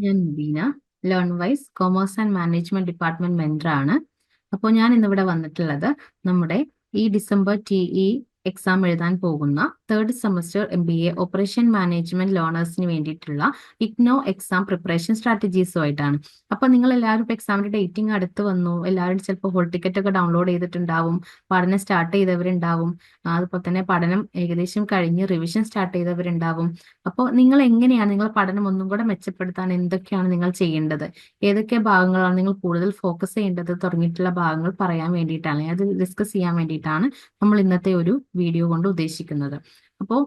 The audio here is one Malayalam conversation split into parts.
ഞാൻ Beena learn wise commerce and management department mentor ആണ്. അപ്പോൾ ഞാൻ ഇന്നിവിടെ വന്നിട്ടുള്ളത് നമ്മുടെ ഈ ഡിസംബർ ടി ഇ എക്സാം എഴുതാൻ പോകുന്ന third semester M B A operation management ലേണേഴ്സിന് വേണ്ടിയിട്ടുള്ള ഇഗ്നോ എക്സാം പ്രിപ്പറേഷൻ സ്ട്രാറ്റജീസുമായിട്ടാണ് അപ്പൊ നിങ്ങൾ എല്ലാവരും ഇപ്പൊ എക്സാമിന്റെ ഡേറ്റിംഗ് അടുത്ത് വന്നു. എല്ലാവരും ചിലപ്പോൾ ഹോൾ ടിക്കറ്റ് ഒക്കെ ഡൗൺലോഡ് ചെയ്തിട്ടുണ്ടാവും. പഠനം സ്റ്റാർട്ട് ചെയ്തവരുണ്ടാവും. അതുപോലെ തന്നെ പഠനം ഏകദേശം കഴിഞ്ഞ് റിവിഷൻ സ്റ്റാർട്ട് ചെയ്തവരുണ്ടാവും. അപ്പോൾ നിങ്ങൾ എങ്ങനെയാണ് നിങ്ങൾ പഠനം ഒന്നും കൂടെ മെച്ചപ്പെടുത്താൻ എന്തൊക്കെയാണ് നിങ്ങൾ ചെയ്യേണ്ടത്? ഏതൊക്കെ ഭാഗങ്ങളാണ് നിങ്ങൾ കൂടുതൽ ഫോക്കസ് ചെയ്യേണ്ടത്? തുടങ്ങിയിട്ടുള്ള ഭാഗങ്ങൾ പറയാൻ വേണ്ടിയിട്ടാണ്. അത് ഡിസ്കസ് ചെയ്യാൻ വേണ്ടിയിട്ടാണ് നമ്മൾ ഇന്നത്തെ ഒരു വീഡിയോ കൊണ്ട് ഉദ്ദേശിക്കുന്നത്. അപ്പോൾ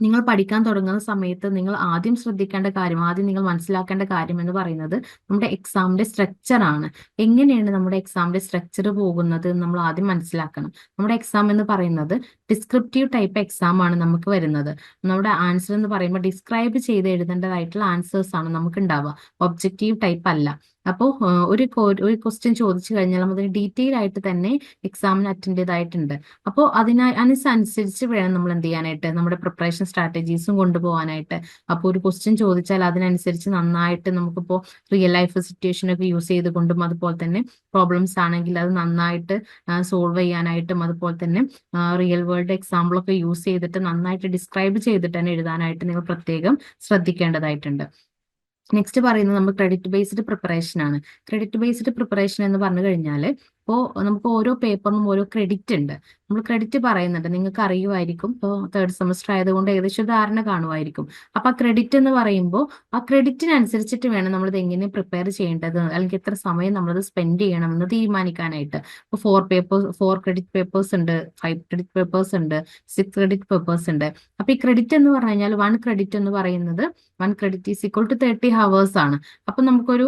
നിങ്ങൾ പഠിക്കാൻ തുടങ്ങുന്ന സമയത്ത് നിങ്ങൾ ആദ്യം ശ്രദ്ധിക്കേണ്ട കാര്യം ആദ്യം നിങ്ങൾ മനസ്സിലാക്കേണ്ട കാര്യം എന്ന് പറയുന്നത് നമ്മുടെ എക്സാമിന്റെ സ്ട്രക്ചർ ആണ്. എങ്ങനെയാണ് നമ്മുടെ എക്സാമിന്റെ സ്ട്രക്ചർ പോകുന്നത് നമ്മൾ ആദ്യം മനസ്സിലാക്കണം. നമ്മുടെ എക്സാം എന്ന് പറയുന്നത് ഡിസ്ക്രിപ്റ്റീവ് ടൈപ്പ് എക്സാം ആണ് നമുക്ക് വരുന്നത്. നമ്മുടെ ആൻസർ എന്ന് പറയുമ്പോൾ ഡിസ്ക്രൈബ് ചെയ്ത് എഴുതേണ്ടതായിട്ടുള്ള ആൻസേഴ്സ് ആണ് നമുക്ക് ഉണ്ടാവുക. ഒബ്ജക്റ്റീവ് ടൈപ്പ് അല്ല. അപ്പോൾ ഒരു ഒരു ക്വസ്റ്റ്യൻ ചോദിച്ചു കഴിഞ്ഞാൽ അതിന് ഡീറ്റെയിൽ ആയിട്ട് തന്നെ എക്സാമിന് അറ്റൻഡ് ചെയ്തായിട്ടുണ്ട് അപ്പോൾ അതിനായി അതിനനുസരിച്ച് വേണം നമ്മൾ എന്ത് ചെയ്യാനായിട്ട് നമ്മുടെ പ്രിപ്പറേഷൻ സ്ട്രാറ്റജീസും കൊണ്ടുപോകാനായിട്ട്. അപ്പോൾ ഒരു ക്വസ്റ്റ്യൻ ചോദിച്ചാൽ അതിനനുസരിച്ച് നന്നായിട്ട് നമുക്കിപ്പോൾ റിയൽ ലൈഫ് സിറ്റുവേഷൻ ഒക്കെ യൂസ് ചെയ്തുകൊണ്ടും അതുപോലെ തന്നെ പ്രോബ്ലംസ് ആണെങ്കിൽ അത് നന്നായിട്ട് സോൾവ് ചെയ്യാനായിട്ടും അതുപോലെ തന്നെ റിയൽ വേൾഡ് എക്സാമ്പിൾ ഒക്കെ യൂസ് ചെയ്തിട്ട് നന്നായിട്ട് ഡിസ്ക്രൈബ് ചെയ്തിട്ട് തന്നെ എഴുതാനായിട്ട് നിങ്ങൾ പ്രത്യേകം ശ്രദ്ധിക്കേണ്ടതായിട്ടുണ്ട്. നെക്സ്റ്റ് പറയുന്നത് നമ്മൾ ക്രെഡിറ്റ് ബേസ്ഡ് പ്രിപ്പറേഷൻ ആണ്. ക്രെഡിറ്റ് ബേസ്ഡ് പ്രിപ്പറേഷൻ എന്ന് പറഞ്ഞു കഴിഞ്ഞാൽ ഇപ്പോൾ നമുക്ക് ഓരോ പേപ്പറിനും ഓരോ ക്രെഡിറ്റ് ഉണ്ട്. നമ്മൾ ക്രെഡിറ്റ് പറയുന്നുണ്ട്. നിങ്ങൾക്ക് അറിയുമായിരിക്കും. ഇപ്പോൾ തേർഡ് സെമസ്റ്റർ ആയതുകൊണ്ട് ഏകദേശം ധാരണ കാണുമായിരിക്കും. അപ്പൊ ആ ക്രെഡിറ്റ് എന്ന് പറയുമ്പോൾ ആ ക്രെഡിറ്റിനനുസരിച്ചിട്ട് വേണം നമ്മൾ ഇത് എങ്ങനെ പ്രിപ്പയർ ചെയ്യേണ്ടത്? അല്ലെങ്കിൽ എത്ര സമയം നമ്മളത് സ്പെൻഡ് ചെയ്യണം എന്ന് തീരുമാനിക്കാനായിട്ട്. ഇപ്പോൾ four papers four credit papers ഉണ്ട് ഫൈവ് ക്രെഡിറ്റ് പേപ്പേഴ്സ് ഉണ്ട് സിക്സ് ക്രെഡിറ്റ് പേപ്പേഴ്സ് ഉണ്ട്. അപ്പൊ ഈ ക്രെഡിറ്റ് എന്ന് പറഞ്ഞു കഴിഞ്ഞാൽ വൺ ക്രെഡിറ്റ് എന്ന് പറയുന്നത് one credit is equal to thirty hours ആണ്. അപ്പൊ നമുക്കൊരു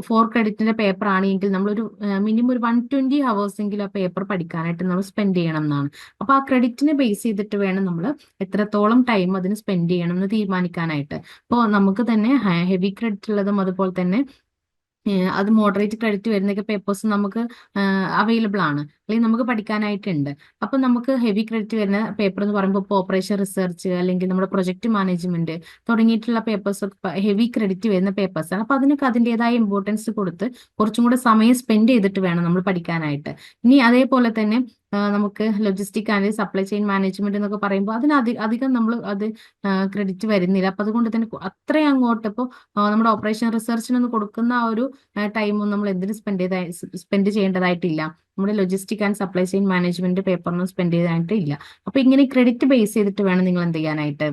ഫോർ ക്രെഡിറ്റിന്റെ പേപ്പർ ആണെങ്കിൽ നമ്മളൊരു മിനിമം ഒരു വൺ ട്വന്റി ഹവേഴ്സ് എങ്കിലും ആ പേപ്പർ പഠിക്കാനായിട്ട് നമ്മൾ സ്പെൻഡ് ചെയ്യണം എന്നാണ്. അപ്പൊ ആ ക്രെഡിറ്റിനെ ബേസ് ചെയ്തിട്ട് വേണം നമ്മൾ എത്രത്തോളം ടൈം അതിന് സ്പെൻഡ് ചെയ്യണം എന്ന് തീരുമാനിക്കാനായിട്ട്. അപ്പോൾ നമുക്ക് തന്നെ ഹെവി ക്രെഡിറ്റ് ഉള്ളതും അതുപോലെ തന്നെ അത് മോഡറേറ്റ് ക്രെഡിറ്റ് വരുന്നൊക്കെ പേപ്പേഴ്സ് നമുക്ക് അവൈലബിൾ ആണ്. അല്ലെങ്കിൽ നമുക്ക് പഠിക്കാനായിട്ടുണ്ട്. അപ്പൊ നമുക്ക് ഹെവി ക്രെഡിറ്റ് വരുന്ന പേപ്പർ എന്ന് പറയുമ്പോൾ ഇപ്പോൾ ഓപ്പറേഷൻ റിസർച്ച് അല്ലെങ്കിൽ നമ്മുടെ പ്രൊജക്ട് മാനേജ്മെന്റ് തുടങ്ങിയിട്ടുള്ള പേപ്പേഴ്സ് ഒക്കെ ഹെവി ക്രെഡിറ്റ് വരുന്ന പേപ്പേഴ്സ് ആണ്. അപ്പൊ അതിനൊക്കെ അതിന്റെതായ ഇമ്പോർട്ടൻസ് കൊടുത്ത് കുറച്ചും കൂടെ സമയം സ്പെൻഡ് ചെയ്തിട്ട് വേണം നമ്മൾ പഠിക്കാനായിട്ട്. ഇനി അതേപോലെ തന്നെ നമുക്ക് logistic and supply chain management എന്നൊക്കെ പറയുമ്പോൾ അതിന് അധി- അധികം നമ്മൾ അത് ക്രെഡിറ്റ് വരുന്നില്ല. അപ്പൊ അതുകൊണ്ട് തന്നെ അത്രയും അങ്ങോട്ട് ഇപ്പോൾ നമ്മുടെ ഓപ്പറേഷൻ റിസർച്ചിനൊന്ന് കൊടുക്കുന്ന ആ ഒരു ടൈമും നമ്മൾ എന്തിനു സ്പെൻഡ് ചെയ്ത സ്പെൻഡ് ചെയ്യേണ്ടതായിട്ടില്ല. നമ്മുടെ logistic and supply chain management പേപ്പറിനും spend ചെയ്തായിട്ട് ഇല്ല അപ്പൊ ഇങ്ങനെ ക്രെഡിറ്റ് ബേസ് ചെയ്തിട്ട് വേണം നിങ്ങൾ എന്ത് ചെയ്യാനായിട്ട്?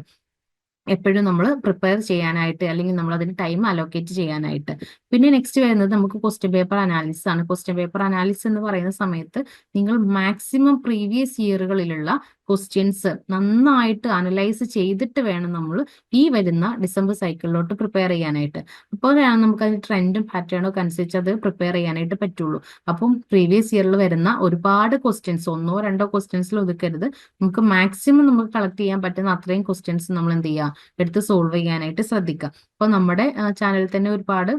എപ്പോഴും നമ്മൾ പ്രിപ്പയർ ചെയ്യാനായിട്ട് അല്ലെങ്കിൽ നമ്മൾ അതിന് ടൈം അലോക്കേറ്റ് ചെയ്യാനായിട്ട്. പിന്നെ നെക്സ്റ്റ് വരുന്നത് നമുക്ക് ക്വസ്റ്റ്യൻ പേപ്പർ അനാലിസിസ് ആണ്. ക്വസ്റ്റ്യൻ പേപ്പർ അനാലിസിസ് എന്ന് പറയുന്ന സമയത്ത് നിങ്ങൾ മാക്സിമം പ്രീവിയസ് ഇയറുകളിലുള്ള ക്വസ്റ്റ്യൻസ് നന്നായിട്ട് അനലൈസ് ചെയ്തിട്ട് വേണം നമ്മൾ ഈ വരുന്ന ഡിസംബർ സൈക്കിളിലോട്ട് പ്രിപ്പയർ ചെയ്യാനായിട്ട്. അപ്പോഴാണ് നമുക്ക് അതിന് ട്രെൻഡും പാറ്റേണും ഒക്കെ അനുസരിച്ച് അത് പ്രിപ്പയർ ചെയ്യാനായിട്ട് പറ്റുള്ളൂ. അപ്പം പ്രീവിയസ് ഇയറിൽ വരുന്ന ഒരുപാട് ക്വസ്റ്റ്യൻസ് ഒന്നോ രണ്ടോ ക്വസ്റ്റ്യൻസിൽ ഒതുക്കരുത്. നമുക്ക് മാക്സിമം നമുക്ക് കളക്ട് ചെയ്യാൻ പറ്റുന്ന അത്രയും ക്വസ്റ്റ്യൻസ് നമ്മൾ എന്ത് ചെയ്യുക എടുത്ത് സോൾവ് ചെയ്യാനായിട്ട് ശ്രദ്ധിക്കുക അപ്പോൾ നമ്മുടെ ചാനലിൽ തന്നെ ഒരുപാട്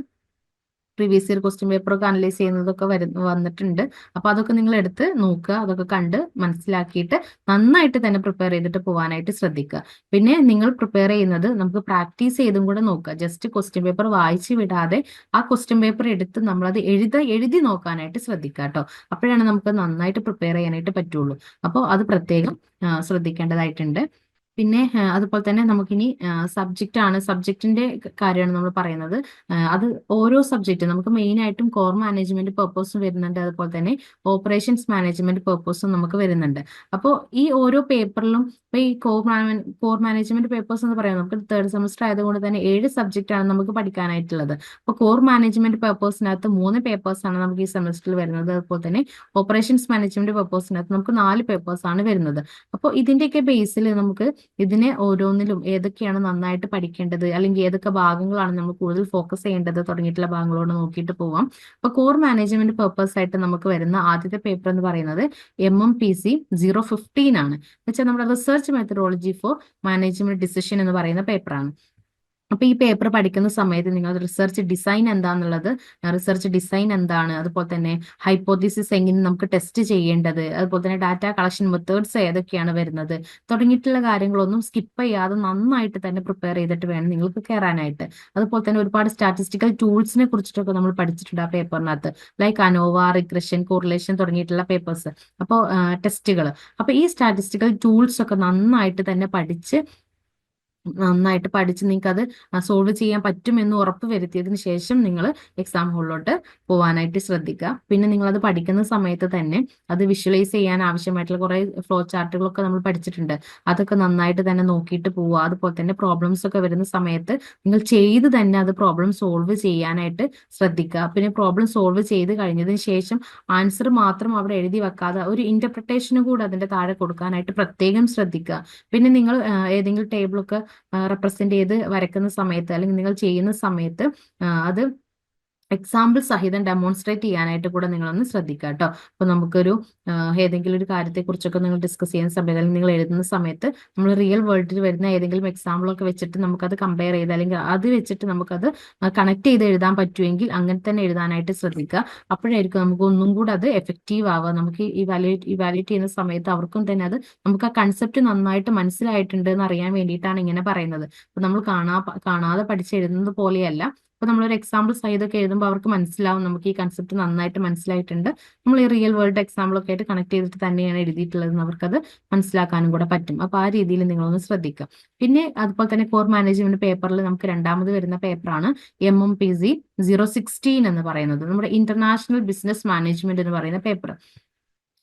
പ്രീവിയസ് ഇയർ ക്വസ്റ്റ്യൻ പേപ്പർ ഒക്കെ അനലൈസ് ചെയ്യുന്നതൊക്കെ വരു വന്നിട്ടുണ്ട്. അപ്പൊ അതൊക്കെ നിങ്ങൾ എടുത്ത് നോക്കുക അതൊക്കെ കണ്ട് മനസ്സിലാക്കിയിട്ട് നന്നായിട്ട് തന്നെ പ്രിപ്പയർ ചെയ്തിട്ട് പോകാനായിട്ട് ശ്രദ്ധിക്കുക. പിന്നെ നിങ്ങൾ പ്രിപ്പയർ ചെയ്യുന്നത് നമുക്ക് പ്രാക്ടീസ് ചെയ്തും കൂടെ നോക്കുക. ജസ്റ്റ് ക്വസ്റ്റ്യൻ പേപ്പർ വായിച്ചു വിടാതെ ആ ക്വസ്റ്റ്യൻ പേപ്പർ എടുത്ത് നമ്മൾ അത് എഴുത എഴുതി നോക്കാനായിട്ട് ശ്രദ്ധിക്കുക കേട്ടോ. അപ്പോഴാണ് നമുക്ക് നന്നായിട്ട് പ്രിപ്പയർ ചെയ്യാനായിട്ട് പറ്റുള്ളൂ. അപ്പോൾ അത് പ്രത്യേകം ശ്രദ്ധിക്കേണ്ടതായിട്ടുണ്ട്. പിന്നെ അതുപോലെ തന്നെ നമുക്കിനി സബ്ജക്റ്റ് ആണ്. സബ്ജക്റ്റിന്റെ കാര്യമാണ് നമ്മൾ പറയുന്നത്. അത് ഓരോ സബ്ജക്റ്റ് നമുക്ക് മെയിൻ ആയിട്ടും കോർ മാനേജ്മെന്റ് പെർപ്പസും വരുന്നുണ്ട്. അതുപോലെ തന്നെ ഓപ്പറേഷൻസ് മാനേജ്മെന്റ് പെർപ്പസും നമുക്ക് വരുന്നുണ്ട്. അപ്പോൾ ഈ ഓരോ പേപ്പറിലും ഇപ്പൊ ഈ കോർ കോർ മാനേജ്മെന്റ് പേപ്പേഴ്സ് എന്ന് പറയുന്നത് നമുക്ക് തേർഡ് സെമസ്റ്റർ ആയതുകൊണ്ട് തന്നെ ഏഴ് സബ്ജക്റ്റ് ആണ് നമുക്ക് പഠിക്കാനായിട്ടുള്ളത്. അപ്പോൾ കോർ മാനേജ്മെന്റ് പേപ്പേഴ്സിനകത്ത് മൂന്ന് പേപ്പേഴ്സ് ആണ് നമുക്ക് ഈ സെമസ്റ്ററിൽ വരുന്നത്. അതുപോലെ തന്നെ ഓപ്പറേഷൻസ് മാനേജ്മെന്റ് പേപ്പേഴ്സിനകത്ത് നമുക്ക് നാല് പേപ്പേഴ്സ് ആണ് വരുന്നത്. അപ്പോൾ ഇതിന്റെയൊക്കെ ബേസിൽ നമുക്ക് ഇതിനെ ഓരോന്നിലും ഏതൊക്കെയാണ് നന്നായിട്ട് പഠിക്കേണ്ടത്? അല്ലെങ്കിൽ ഏതൊക്കെ ഭാഗങ്ങളാണ് നമ്മൾ കൂടുതൽ ഫോക്കസ് ചെയ്യേണ്ടത് തുടങ്ങിയിട്ടുള്ള ഭാഗങ്ങളോട് നോക്കിയിട്ട് പോവാം. അപ്പൊ കോർ മാനേജ്മെന്റ് പേർപ്പസ് ആയിട്ട് നമുക്ക് വരുന്ന ആദ്യത്തെ പേപ്പർ എന്ന് പറയുന്നത് M M P C zero fifteen ആണ്. വെച്ചാൽ നമ്മുടെ research methodology for management decision എന്ന് പറയുന്ന പേപ്പറാണ് അപ്പൊ ഈ പേപ്പർ പഠിക്കുന്ന സമയത്ത് നിങ്ങൾ റിസർച്ച് ഡിസൈൻ എന്താന്നുള്ളത് റിസർച്ച് ഡിസൈൻ എന്താണ് അതുപോലെ തന്നെ ഹൈപ്പോത്തിസിസ് എങ്ങനെ നമുക്ക് ടെസ്റ്റ് ചെയ്യേണ്ടത് അതുപോലെ തന്നെ ഡാറ്റ കളക്ഷൻ മെത്തേഡ്സ് ഏതൊക്കെയാണ് വരുന്നത് തുടങ്ങിയിട്ടുള്ള കാര്യങ്ങളൊന്നും സ്കിപ്പ് ചെയ്യാതെ നന്നായിട്ട് തന്നെ പ്രിപ്പയർ ചെയ്തിട്ട് വേണം നിങ്ങൾക്ക് കയറാനായിട്ട് അതുപോലെ തന്നെ ഒരുപാട് സ്റ്റാറ്റിസ്റ്റിക്കൽ ടൂൾസിനെ കുറിച്ചിട്ടൊക്കെ നമ്മൾ പഠിച്ചിട്ടുണ്ട് ആ പേപ്പറിനകത്ത് ലൈക്ക് അനോവ റിഗ്രഷൻ കോറിലേഷൻ തുടങ്ങിയിട്ടുള്ള പേപ്പേഴ്സ് അപ്പോൾ ടെസ്റ്റുകൾ അപ്പോൾ ഈ സ്റ്റാറ്റിസ്റ്റിക്കൽ ടൂൾസ് ഒക്കെ നന്നായിട്ട് തന്നെ പഠിച്ച് നന്നായിട്ട് പഠിച്ച് നിങ്ങൾക്ക് അത് സോൾവ് ചെയ്യാൻ പറ്റും എന്ന് ഉറപ്പ് വരുത്തിയതിന് ശേഷം നിങ്ങൾ എക്സാം ഹോളിലോട്ട് പോകാനായിട്ട് ശ്രദ്ധിക്കുക. പിന്നെ നിങ്ങൾ അത് പഠിക്കുന്ന സമയത്ത് തന്നെ അത് വിഷ്വലൈസ് ചെയ്യാൻ ആവശ്യമായിട്ടുള്ള കുറെ ഫ്ലോ ചാർട്ടുകളൊക്കെ നമ്മൾ പഠിച്ചിട്ടുണ്ട്. അതൊക്കെ നന്നായിട്ട് തന്നെ നോക്കിയിട്ട് പോവുക. അതുപോലെ തന്നെ പ്രോബ്ലംസ് ഒക്കെ വരുന്ന സമയത്ത് നിങ്ങൾ ചെയ്ത് തന്നെ അത് പ്രോബ്ലം സോൾവ് ചെയ്യാനായിട്ട് ശ്രദ്ധിക്കുക. പിന്നെ പ്രോബ്ലം സോൾവ് ചെയ്ത് കഴിഞ്ഞതിന് ശേഷം ആൻസർ മാത്രം അവിടെ എഴുതി വെക്കാതെ ഒരു ഇന്റർപ്രിട്ടേഷനും കൂടെ അതിന്റെ താഴെ കൊടുക്കാനായിട്ട് പ്രത്യേകം ശ്രദ്ധിക്കുക. പിന്നെ നിങ്ങൾ ഏതെങ്കിലും ടേബിളൊക്കെ റെപ്രസെന്റ് ചെയ്ത് വരക്കുന്ന സമയത്ത് അല്ലെങ്കിൽ നിങ്ങൾ ചെയ്യുന്ന സമയത്ത് അത് എക്സാമ്പിൾ സഹിതം ഡെമോൺസ്ട്രേറ്റ് ചെയ്യാനായിട്ട് കൂടെ നിങ്ങളൊന്ന് ശ്രദ്ധിക്കുക കേട്ടോ അപ്പൊ നമുക്കൊരു ഏതെങ്കിലും ഒരു കാര്യത്തെക്കുറിച്ചൊക്കെ നിങ്ങൾ ഡിസ്കസ് ചെയ്യുന്ന സമയത്ത് അല്ലെങ്കിൽ നിങ്ങൾ എഴുതുന്ന സമയത്ത് നമ്മൾ റിയൽ വേൾഡിൽ വരുന്ന ഏതെങ്കിലും എക്സാമ്പിളൊക്കെ വെച്ചിട്ട് നമുക്കത് കമ്പയർ ചെയ്ത് അല്ലെങ്കിൽ അത് വെച്ചിട്ട് നമുക്കത് കണക്ട് ചെയ്ത് എഴുതാൻ പറ്റുമെങ്കിൽ അങ്ങനെ തന്നെ എഴുതാനായിട്ട് ശ്രദ്ധിക്കുക അപ്പോഴായിരിക്കും നമുക്ക് ഒന്നും കൂടെ അത് എഫക്റ്റീവ് ആവുക. നമുക്ക് ഇവാലുവേറ്റ് ഇവാലുവേറ്റ് ചെയ്യുന്ന സമയത്ത് അവർക്കും തന്നെ അത് നമുക്ക് ആ കൺസെപ്റ്റ് നന്നായിട്ട് മനസ്സിലായിട്ടുണ്ട് എന്ന് അറിയാൻ വേണ്ടിയിട്ടാണ് ഇങ്ങനെ പറയുന്നത്. അപ്പൊ നമ്മൾ കാണാ കാണാതെ പഠിച്ചെഴുതുന്നത് പോലെയല്ല. അപ്പൊ നമ്മളൊരു എക്സാമ്പിൾ സഹിതമൊക്കെ എഴുതുമ്പോൾ അവർക്ക് മനസ്സിലാവും നമുക്ക് ഈ കൺസെപ്റ്റ് നന്നായിട്ട് മനസ്സിലായിട്ടുണ്ട്. നമ്മൾ ഈ റിയൽ വേൾഡ് എക്സാമ്പിൾ ഒക്കെ ആയിട്ട് കണക്ട് ചെയ്തിട്ട് തന്നെയാണ് എഴുതിയിട്ടുള്ളത് അവർക്കത് മനസ്സിലാക്കാനും കൂടെ പറ്റും. അപ്പൊ ആ രീതിയിൽ നിങ്ങളൊന്ന് ശ്രദ്ധിക്കുക. പിന്നെ അതുപോലെ തന്നെ കോർ മാനേജ്മെന്റ് പേപ്പറിൽ നമുക്ക് രണ്ടാമത് വരുന്ന പേപ്പറാണ് M M P C zero sixteen എന്ന് പറയുന്നത്. നമ്മുടെ ഇന്റർനാഷണൽ ബിസിനസ് മാനേജ്മെന്റ് എന്ന് പറയുന്ന പേപ്പർ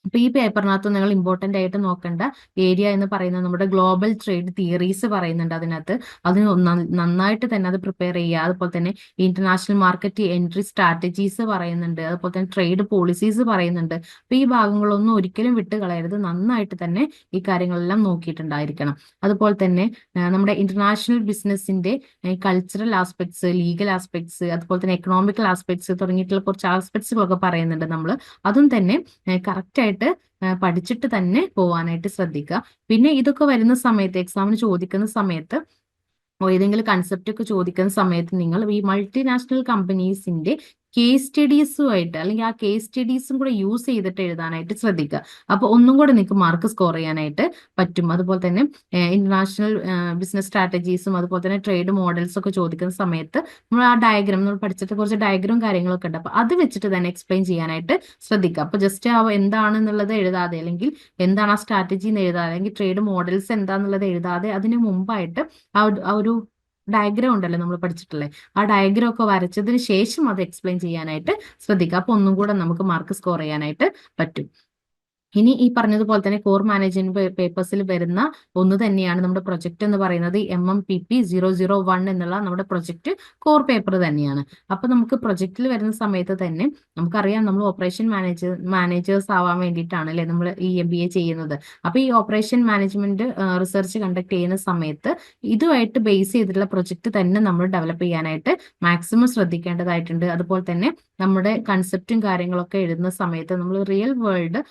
അപ്പൊ ഈ പേപ്പറിനകത്ത് നിങ്ങൾ ഇമ്പോർട്ടന്റ് ആയിട്ട് നോക്കേണ്ട. ഏരിയ എന്ന് പറയുന്നത് നമ്മുടെ ഗ്ലോബൽ ട്രേഡ് തിയറീസ് പറയുന്നുണ്ട് അതിനകത്ത്. അതിന് നന്നായിട്ട് തന്നെ അത് പ്രിപ്പയർ ചെയ്യുക. അതുപോലെ തന്നെ ഇന്റർനാഷണൽ മാർക്കറ്റ് എൻട്രി സ്ട്രാറ്റജീസ് പറയുന്നുണ്ട്. അതുപോലെ തന്നെ ട്രേഡ് പോളിസീസ് പറയുന്നുണ്ട്. അപ്പൊ ഈ ഭാഗങ്ങളൊന്നും ഒരിക്കലും വിട്ട് കളയരുത്. നന്നായിട്ട് തന്നെ ഈ കാര്യങ്ങളെല്ലാം നോക്കിയിട്ടുണ്ടായിരിക്കണം. അതുപോലെ തന്നെ നമ്മുടെ ഇന്റർനാഷണൽ ബിസിനസിന്റെ കൾച്ചറൽ ആസ്പെക്ട്സ് ലീഗൽ ആസ്പെക്ട്സ് അതുപോലെ തന്നെ എക്കണോമിക്കൽ ആസ്പെക്ട്സ് തുടങ്ങിയിട്ടുള്ള കുറച്ച് ആസ്പെക്ട്സുകളൊക്കെ പറയുന്നുണ്ട് നമ്മൾ അതും തന്നെ കറക്റ്റ് ആയിട്ട് പഠിച്ചിട്ട് തന്നെ പോവാനായിട്ട് ശ്രദ്ധിക്കുക. പിന്നെ ഇതൊക്കെ വരുന്ന സമയത്ത് എക്സാമിന് ചോദിക്കുന്ന സമയത്ത് ഏതെങ്കിലും കൺസെപ്റ്റ് ഒക്കെ ചോദിക്കുന്ന സമയത്ത് നിങ്ങൾ ഈ മൾട്ടിനാഷണൽ കമ്പനീസിന്റെ കേസ് സ്റ്റഡീസുമായിട്ട് അല്ലെങ്കിൽ ആ കേസ് സ്റ്റഡീസും കൂടെ യൂസ് ചെയ്തിട്ട് എഴുതാനായിട്ട് ശ്രദ്ധിക്കുക. അപ്പോൾ ഒന്നും കൂടെ നിങ്ങൾക്ക് മാർക്ക് സ്കോർ ചെയ്യാനായിട്ട് പറ്റും. അതുപോലെ തന്നെ ഇന്റർനാഷണൽ ബിസിനസ് സ്ട്രാറ്റജീസും അതുപോലെ തന്നെ ട്രേഡ് മോഡൽസ് ഒക്കെ ചോദിക്കുന്ന സമയത്ത് നമ്മൾ ആ ഡയഗ്രാം നമ്മൾ പഠിച്ചിട്ട് കുറച്ച് ഡയഗ്രാം കാര്യങ്ങളൊക്കെ ഉണ്ട്. അപ്പോൾ അത് വെച്ചിട്ട് തന്നെ എക്സ്പ്ലെയിൻ ചെയ്യാനായിട്ട് ശ്രദ്ധിക്കുക. അപ്പോൾ ജസ്റ്റ് ആ എന്താണെന്നുള്ളത് എഴുതാതെ അല്ലെങ്കിൽ എന്താണ് ആ സ്ട്രാറ്റജി എന്ന് എഴുതാതെ അല്ലെങ്കിൽ ട്രേഡ് മോഡൽസ് എന്താണെന്നുള്ളത് എഴുതാതെ അതിന് മുമ്പായിട്ട് ആ ഒരു ഡയഗ്രാം ഉണ്ടല്ലോ നമ്മൾ പഠിച്ചിട്ടുള്ളത് ആ ഡയഗ്രാം ഒക്കെ വരച്ചതിന് ശേഷം അത് എക്സ്പ്ലെയിൻ ചെയ്യാനായിട്ട് ശ്രദ്ധിക്കുക. അപ്പൊ ഒന്നും കൂടെ നമുക്ക് മാർക്ക് സ്കോർ ചെയ്യാനായിട്ട് പറ്റും. ഇനി ഈ പറഞ്ഞതുപോലെ തന്നെ കോർ മാനേജ്മെന്റ് പേപ്പേഴ്സിൽ വരുന്ന ഒന്ന് തന്നെയാണ് നമ്മുടെ പ്രൊജക്ട് എന്ന് പറയുന്നത് M M P P zero zero one എന്നുള്ള നമ്മുടെ പ്രൊജക്ട് കോർ പേപ്പർ തന്നെയാണ്. അപ്പൊ നമുക്ക് പ്രൊജക്റ്റിൽ വരുന്ന സമയത്ത് തന്നെ നമുക്കറിയാം നമ്മൾ ഓപ്പറേഷൻ മാനേജർ മാനേജേഴ്സ് ആവാൻ വേണ്ടിയിട്ടാണ് അല്ലെ നമ്മൾ ഈ എം ബി എ ചെയ്യുന്നത്. അപ്പൊ ഈ ഓപ്പറേഷൻ മാനേജ്മെന്റ് റിസർച്ച് കണ്ടക്ട് ചെയ്യുന്ന സമയത്ത് ഇതുമായിട്ട് ബേസ് ചെയ്തിട്ടുള്ള പ്രൊജക്ട് തന്നെ നമ്മൾ ഡെവലപ്പ് ചെയ്യാനായിട്ട് മാക്സിമം ശ്രദ്ധിക്കേണ്ടതായിട്ടുണ്ട്. അതുപോലെ തന്നെ നമ്മുടെ കൺസെപ്റ്റും കാര്യങ്ങളൊക്കെ എഴുതുന്ന സമയത്ത് നമ്മൾ റിയൽ വേൾഡ്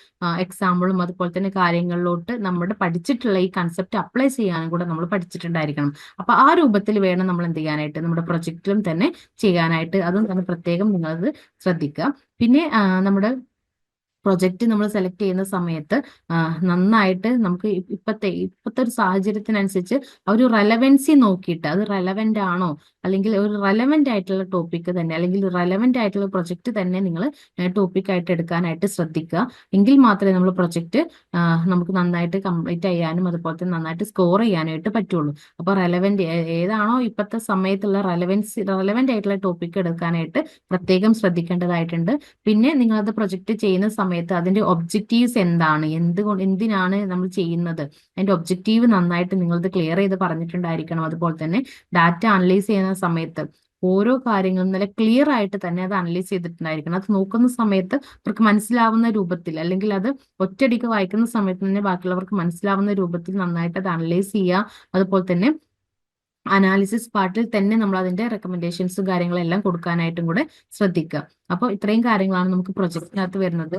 എക്സാമ്പിളും അതുപോലെ തന്നെ കാര്യങ്ങളിലോട്ട് നമ്മൾ പഠിച്ചിട്ടുള്ള ഈ കൺസെപ്റ്റ് അപ്ലൈ ചെയ്യാനും കൂടെ നമ്മൾ പഠിച്ചിട്ടുണ്ടായിരിക്കണം. അപ്പൊ ആ രൂപത്തിൽ വേണം നമ്മൾ എന്ത് ചെയ്യാനായിട്ട് നമ്മുടെ പ്രൊജക്റ്റിലും തന്നെ ചെയ്യാനായിട്ട്. അതും തന്നെ പ്രത്യേകം നിങ്ങളത് ശ്രദ്ധിക്കുക. പിന്നെ നമ്മുടെ പ്രൊജക്റ്റ് നമ്മൾ സെലക്ട് ചെയ്യുന്ന സമയത്ത് നന്നായിട്ട് നമുക്ക് ഇപ്പത്തെ ഇപ്പത്തെ ഒരു സാഹചര്യത്തിനനുസരിച്ച് ആ ഒരു റെലവൻസി നോക്കിയിട്ട് അത് റെലവെന്റ് ആണോ? അല്ലെങ്കിൽ ഒരു റെലവെന്റ് ആയിട്ടുള്ള ടോപ്പിക് തന്നെ അല്ലെങ്കിൽ റെലവെന്റ് ആയിട്ടുള്ള പ്രൊജക്ട് തന്നെ നിങ്ങൾ ടോപ്പിക് ആയിട്ട് എടുക്കാനായിട്ട് ശ്രദ്ധിക്കുക. എങ്കിൽ മാത്രമേ നമ്മൾ പ്രൊജക്ട് നമുക്ക് നന്നായിട്ട് കംപ്ലീറ്റ് ചെയ്യാനും അതുപോലെ തന്നെ നന്നായിട്ട് സ്കോർ ചെയ്യാനായിട്ട് പറ്റുള്ളൂ. അപ്പോൾ റെലവെന്റ് ഏതാണോ ഇപ്പോഴത്തെ സമയത്തുള്ള റെലവൻസ് റെലവെന്റ് ആയിട്ടുള്ള ടോപ്പിക് എടുക്കാനായിട്ട് പ്രത്യേകം ശ്രദ്ധിക്കേണ്ടതായിട്ടുണ്ട്. പിന്നെ നിങ്ങളത് പ്രൊജക്ട് ചെയ്യുന്ന സമയത്ത് അതിന്റെ ഒബ്ജക്റ്റീവ്സ് എന്താണ്? എന്തുകൊണ്ട് എന്തിനാണ് നമ്മൾ ചെയ്യുന്നത്? അതിന്റെ ഒബ്ജക്റ്റീവ് നന്നായിട്ട് നിങ്ങളത് ക്ലിയർ ചെയ്ത് പറഞ്ഞിട്ടുണ്ടായിരിക്കണം. അതുപോലെ തന്നെ ഡാറ്റ അനലൈസ് ചെയ്യുന്ന സമയത്ത് ഓരോ കാര്യങ്ങളും നല്ല ക്ലിയർ ആയിട്ട് തന്നെ അത് അനലൈസ് ചെയ്തിട്ടുണ്ടായിരിക്കണം. അത് നോക്കുന്ന സമയത്ത് അവർക്ക് മനസ്സിലാവുന്ന രൂപത്തിൽ അല്ലെങ്കിൽ അത് ഒറ്റയടിക്ക് വായിക്കുന്ന സമയത്ത് തന്നെ ബാക്കിയുള്ളവർക്ക് മനസ്സിലാവുന്ന രൂപത്തിൽ നന്നായിട്ട് അത് അനലൈസ് ചെയ്യുക. അതുപോലെ തന്നെ അനാലിസിസ് പാർട്ടിൽ തന്നെ നമ്മൾ അതിന്റെ റെക്കമെൻഡേഷൻസും കാര്യങ്ങളെല്ലാം കൊടുക്കാനായിട്ടും കൂടെ ശ്രദ്ധിക്കുക. അപ്പോൾ ഇത്രയും കാര്യങ്ങളാണ് നമുക്ക് പ്രൊജക്റ്റിനകത്ത് വരുന്നത്.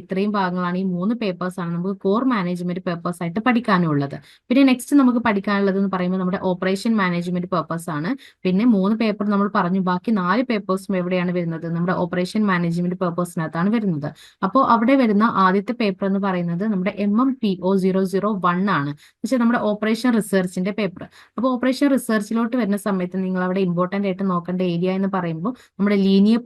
ഇത്രയും ഭാഗങ്ങളാണ് ഈ മൂന്ന് പേപ്പേഴ്സ് ആണ് നമുക്ക് കോർ മാനേജ്മെന്റ് പേപ്പേഴ്സ് ആയിട്ട് പഠിക്കാനുള്ളത് പിന്നെ നെക്സ്റ്റ് നമുക്ക് പഠിക്കാനുള്ളത് എന്ന് പറയുമ്പോൾ നമ്മുടെ ഓപ്പറേഷൻ മാനേജ്മെന്റ് പേപ്പേഴ്സ് ആണ്. പിന്നെ മൂന്ന് പേപ്പർ നമ്മൾ പറഞ്ഞു ബാക്കി നാല് പേപ്പേഴ്സും എവിടെയാണ് വരുന്നത്? നമ്മുടെ ഓപ്പറേഷൻ മാനേജ്മെന്റ് പേപ്പേഴ്സിനകത്താണ് വരുന്നത്. അപ്പോൾ അവിടെ വരുന്ന ആദ്യത്തെ പേപ്പർ എന്ന് പറയുന്നത് നമ്മുടെ M M P O zero zero one ആണ്. പക്ഷേ നമ്മുടെ ഓപ്പറേഷൻ റിസർച്ചിന്റെ പേപ്പർ അപ്പോൾ ഓപ്പറേഷൻ റിസർച്ചിലോട്ട് വരുന്ന സമയത്ത് നിങ്ങൾ അവിടെ ഇമ്പോർട്ടന്റ് ആയിട്ട് നോക്കേണ്ട ഏരിയ എന്ന് പറയുമ്പോൾ നമ്മുടെ ലീനിയർ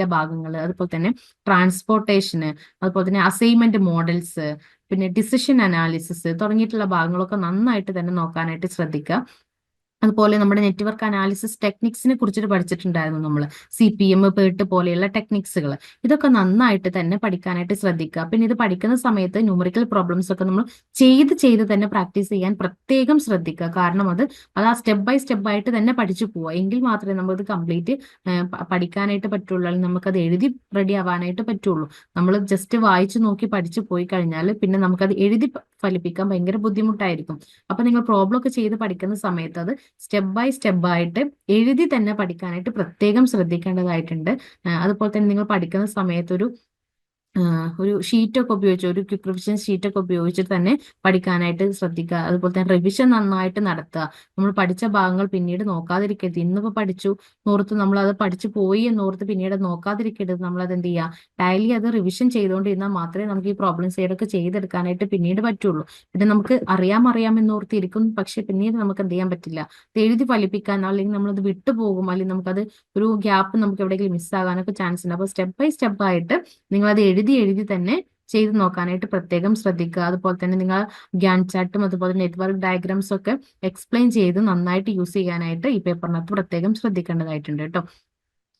പ്രോഗ്രാമിങ്ങിന്റെ ഭാഗങ്ങൾ അതുപോലെ തന്നെ ട്രാൻസ്പോർട്ടേഷന് അതുപോലെ തന്നെ അസൈൻമെന്റ് മോഡൽസ് പിന്നെ ഡിസിഷൻ അനാലിസിസ് തുടങ്ങിയിട്ടുള്ള ഭാഗങ്ങളൊക്കെ നന്നായിട്ട് തന്നെ നോക്കാനായിട്ട് ശ്രദ്ധിക്കുക. അതുപോലെ നമ്മുടെ നെറ്റ്വർക്ക് അനാലിസിസ് ടെക്നിക്സിനെ കുറിച്ചിട്ട് പഠിച്ചിട്ടുണ്ടായിരുന്നു നമ്മൾ സി പി എം പേട്ട് പോലെയുള്ള ടെക്നിക്സുകൾ ഇതൊക്കെ നന്നായിട്ട് തന്നെ പഠിക്കാനായിട്ട് ശ്രദ്ധിക്കുക. പിന്നെ ഇത് പഠിക്കുന്ന സമയത്ത് ന്യൂമറിക്കൽ പ്രോബ്ലംസ് ഒക്കെ നമ്മൾ ചെയ്ത് ചെയ്ത് തന്നെ പ്രാക്ടീസ് ചെയ്യാൻ പ്രത്യേകം ശ്രദ്ധിക്കുക. കാരണം അത് അത് ആ സ്റ്റെപ്പ് ബൈ സ്റ്റെപ്പ് ആയിട്ട് തന്നെ പഠിച്ചു പോവുക. എങ്കിൽ മാത്രമേ നമുക്കത് കംപ്ലീറ്റ് പഠിക്കാനായിട്ട് പറ്റുള്ളൂ. അല്ലെങ്കിൽ നമുക്കത് എഴുതി റെഡി ആവാനായിട്ട് പറ്റുള്ളൂ. നമ്മൾ ജസ്റ്റ് വായിച്ചു നോക്കി പഠിച്ചു പോയി കഴിഞ്ഞാൽ പിന്നെ നമുക്കത് എഴുതി ഫലിപ്പിക്കാൻ ഭയങ്കര ബുദ്ധിമുട്ടായിരിക്കും. അപ്പൊ നിങ്ങൾ പ്രോബ്ലം ഒക്കെ ചെയ്ത് പഠിക്കുന്ന സമയത്ത് അത് സ്റ്റെപ്പ് ബൈ സ്റ്റെപ്പ് ആയിട്ട് എഴുതി തന്നെ പഠിക്കാനായിട്ട് പ്രത്യേകം ശ്രദ്ധിക്കേണ്ടതായിട്ടുണ്ട്. അതുപോലെ തന്നെ നിങ്ങൾ പഠിക്കുന്ന സമയത്ത് ഒരു ഒരു ഷീറ്റൊക്കെ ഉപയോഗിച്ച് ഒരു റിവിഷൻ ഷീറ്റൊക്കെ ഉപയോഗിച്ചിട്ട് തന്നെ പഠിക്കാനായിട്ട് ശ്രദ്ധിക്കുക. അതുപോലെ തന്നെ റിവിഷൻ നന്നായിട്ട് നടത്തുക. നമ്മൾ പഠിച്ച ഭാഗങ്ങൾ പിന്നീട് നോക്കാതിരിക്കരുത്. ഇന്നിപ്പോൾ പഠിച്ചു നോർത്ത് നമ്മൾ അത് പഠിച്ചു പോയി എന്നോർത്ത് പിന്നീട് നോക്കാതിരിക്കരുത്. നമ്മൾ അത് എന്ത് ചെയ്യുക? ഡയലി അത് റിവിഷൻ ചെയ്തുകൊണ്ടിരുന്നാൽ മാത്രമേ നമുക്ക് ഈ പ്രോബ്ലം സൈഡൊക്കെ ചെയ്തെടുക്കാനായിട്ട് പിന്നീട് പറ്റുള്ളൂ. പിന്നെ നമുക്ക് അറിയാം അറിയാം എന്നോർത്ത് ഇരിക്കും. പക്ഷെ പിന്നീട് നമുക്ക് എന്ത് ചെയ്യാൻ പറ്റില്ല. എഴുതി ഫലിപ്പിക്കാനോ അല്ലെങ്കിൽ നമ്മളത് വിട്ടുപോകും അല്ലെങ്കിൽ നമുക്കത് ഒരു ഗ്യാപ്പ് നമുക്ക് എവിടെയെങ്കിലും മിസ്സാകാനൊക്കെ ചാൻസ് ഉണ്ട്. അപ്പോൾ സ്റ്റെപ്പ് ബൈ സ്റ്റെപ്പ് ആയിട്ട് നിങ്ങളത് എഴുതി എഴുതി എഴുതി തന്നെ ചെയ്ത് നോക്കാനായിട്ട് പ്രത്യേകം ശ്രദ്ധിക്കുക. അതുപോലെ തന്നെ നിങ്ങൾ ഗ്യാൻ ചാർട്ടും അതുപോലെ നെറ്റ്വർക്ക് ഡയഗ്രാംസ് ഒക്കെ എക്സ്പ്ലെയിൻ ചെയ്ത് നന്നായിട്ട് യൂസ് ചെയ്യാനായിട്ട് ഈ പേപ്പറിനകത്ത് പ്രത്യേകം ശ്രദ്ധിക്കേണ്ടതായിട്ടുണ്ട് കേട്ടോ.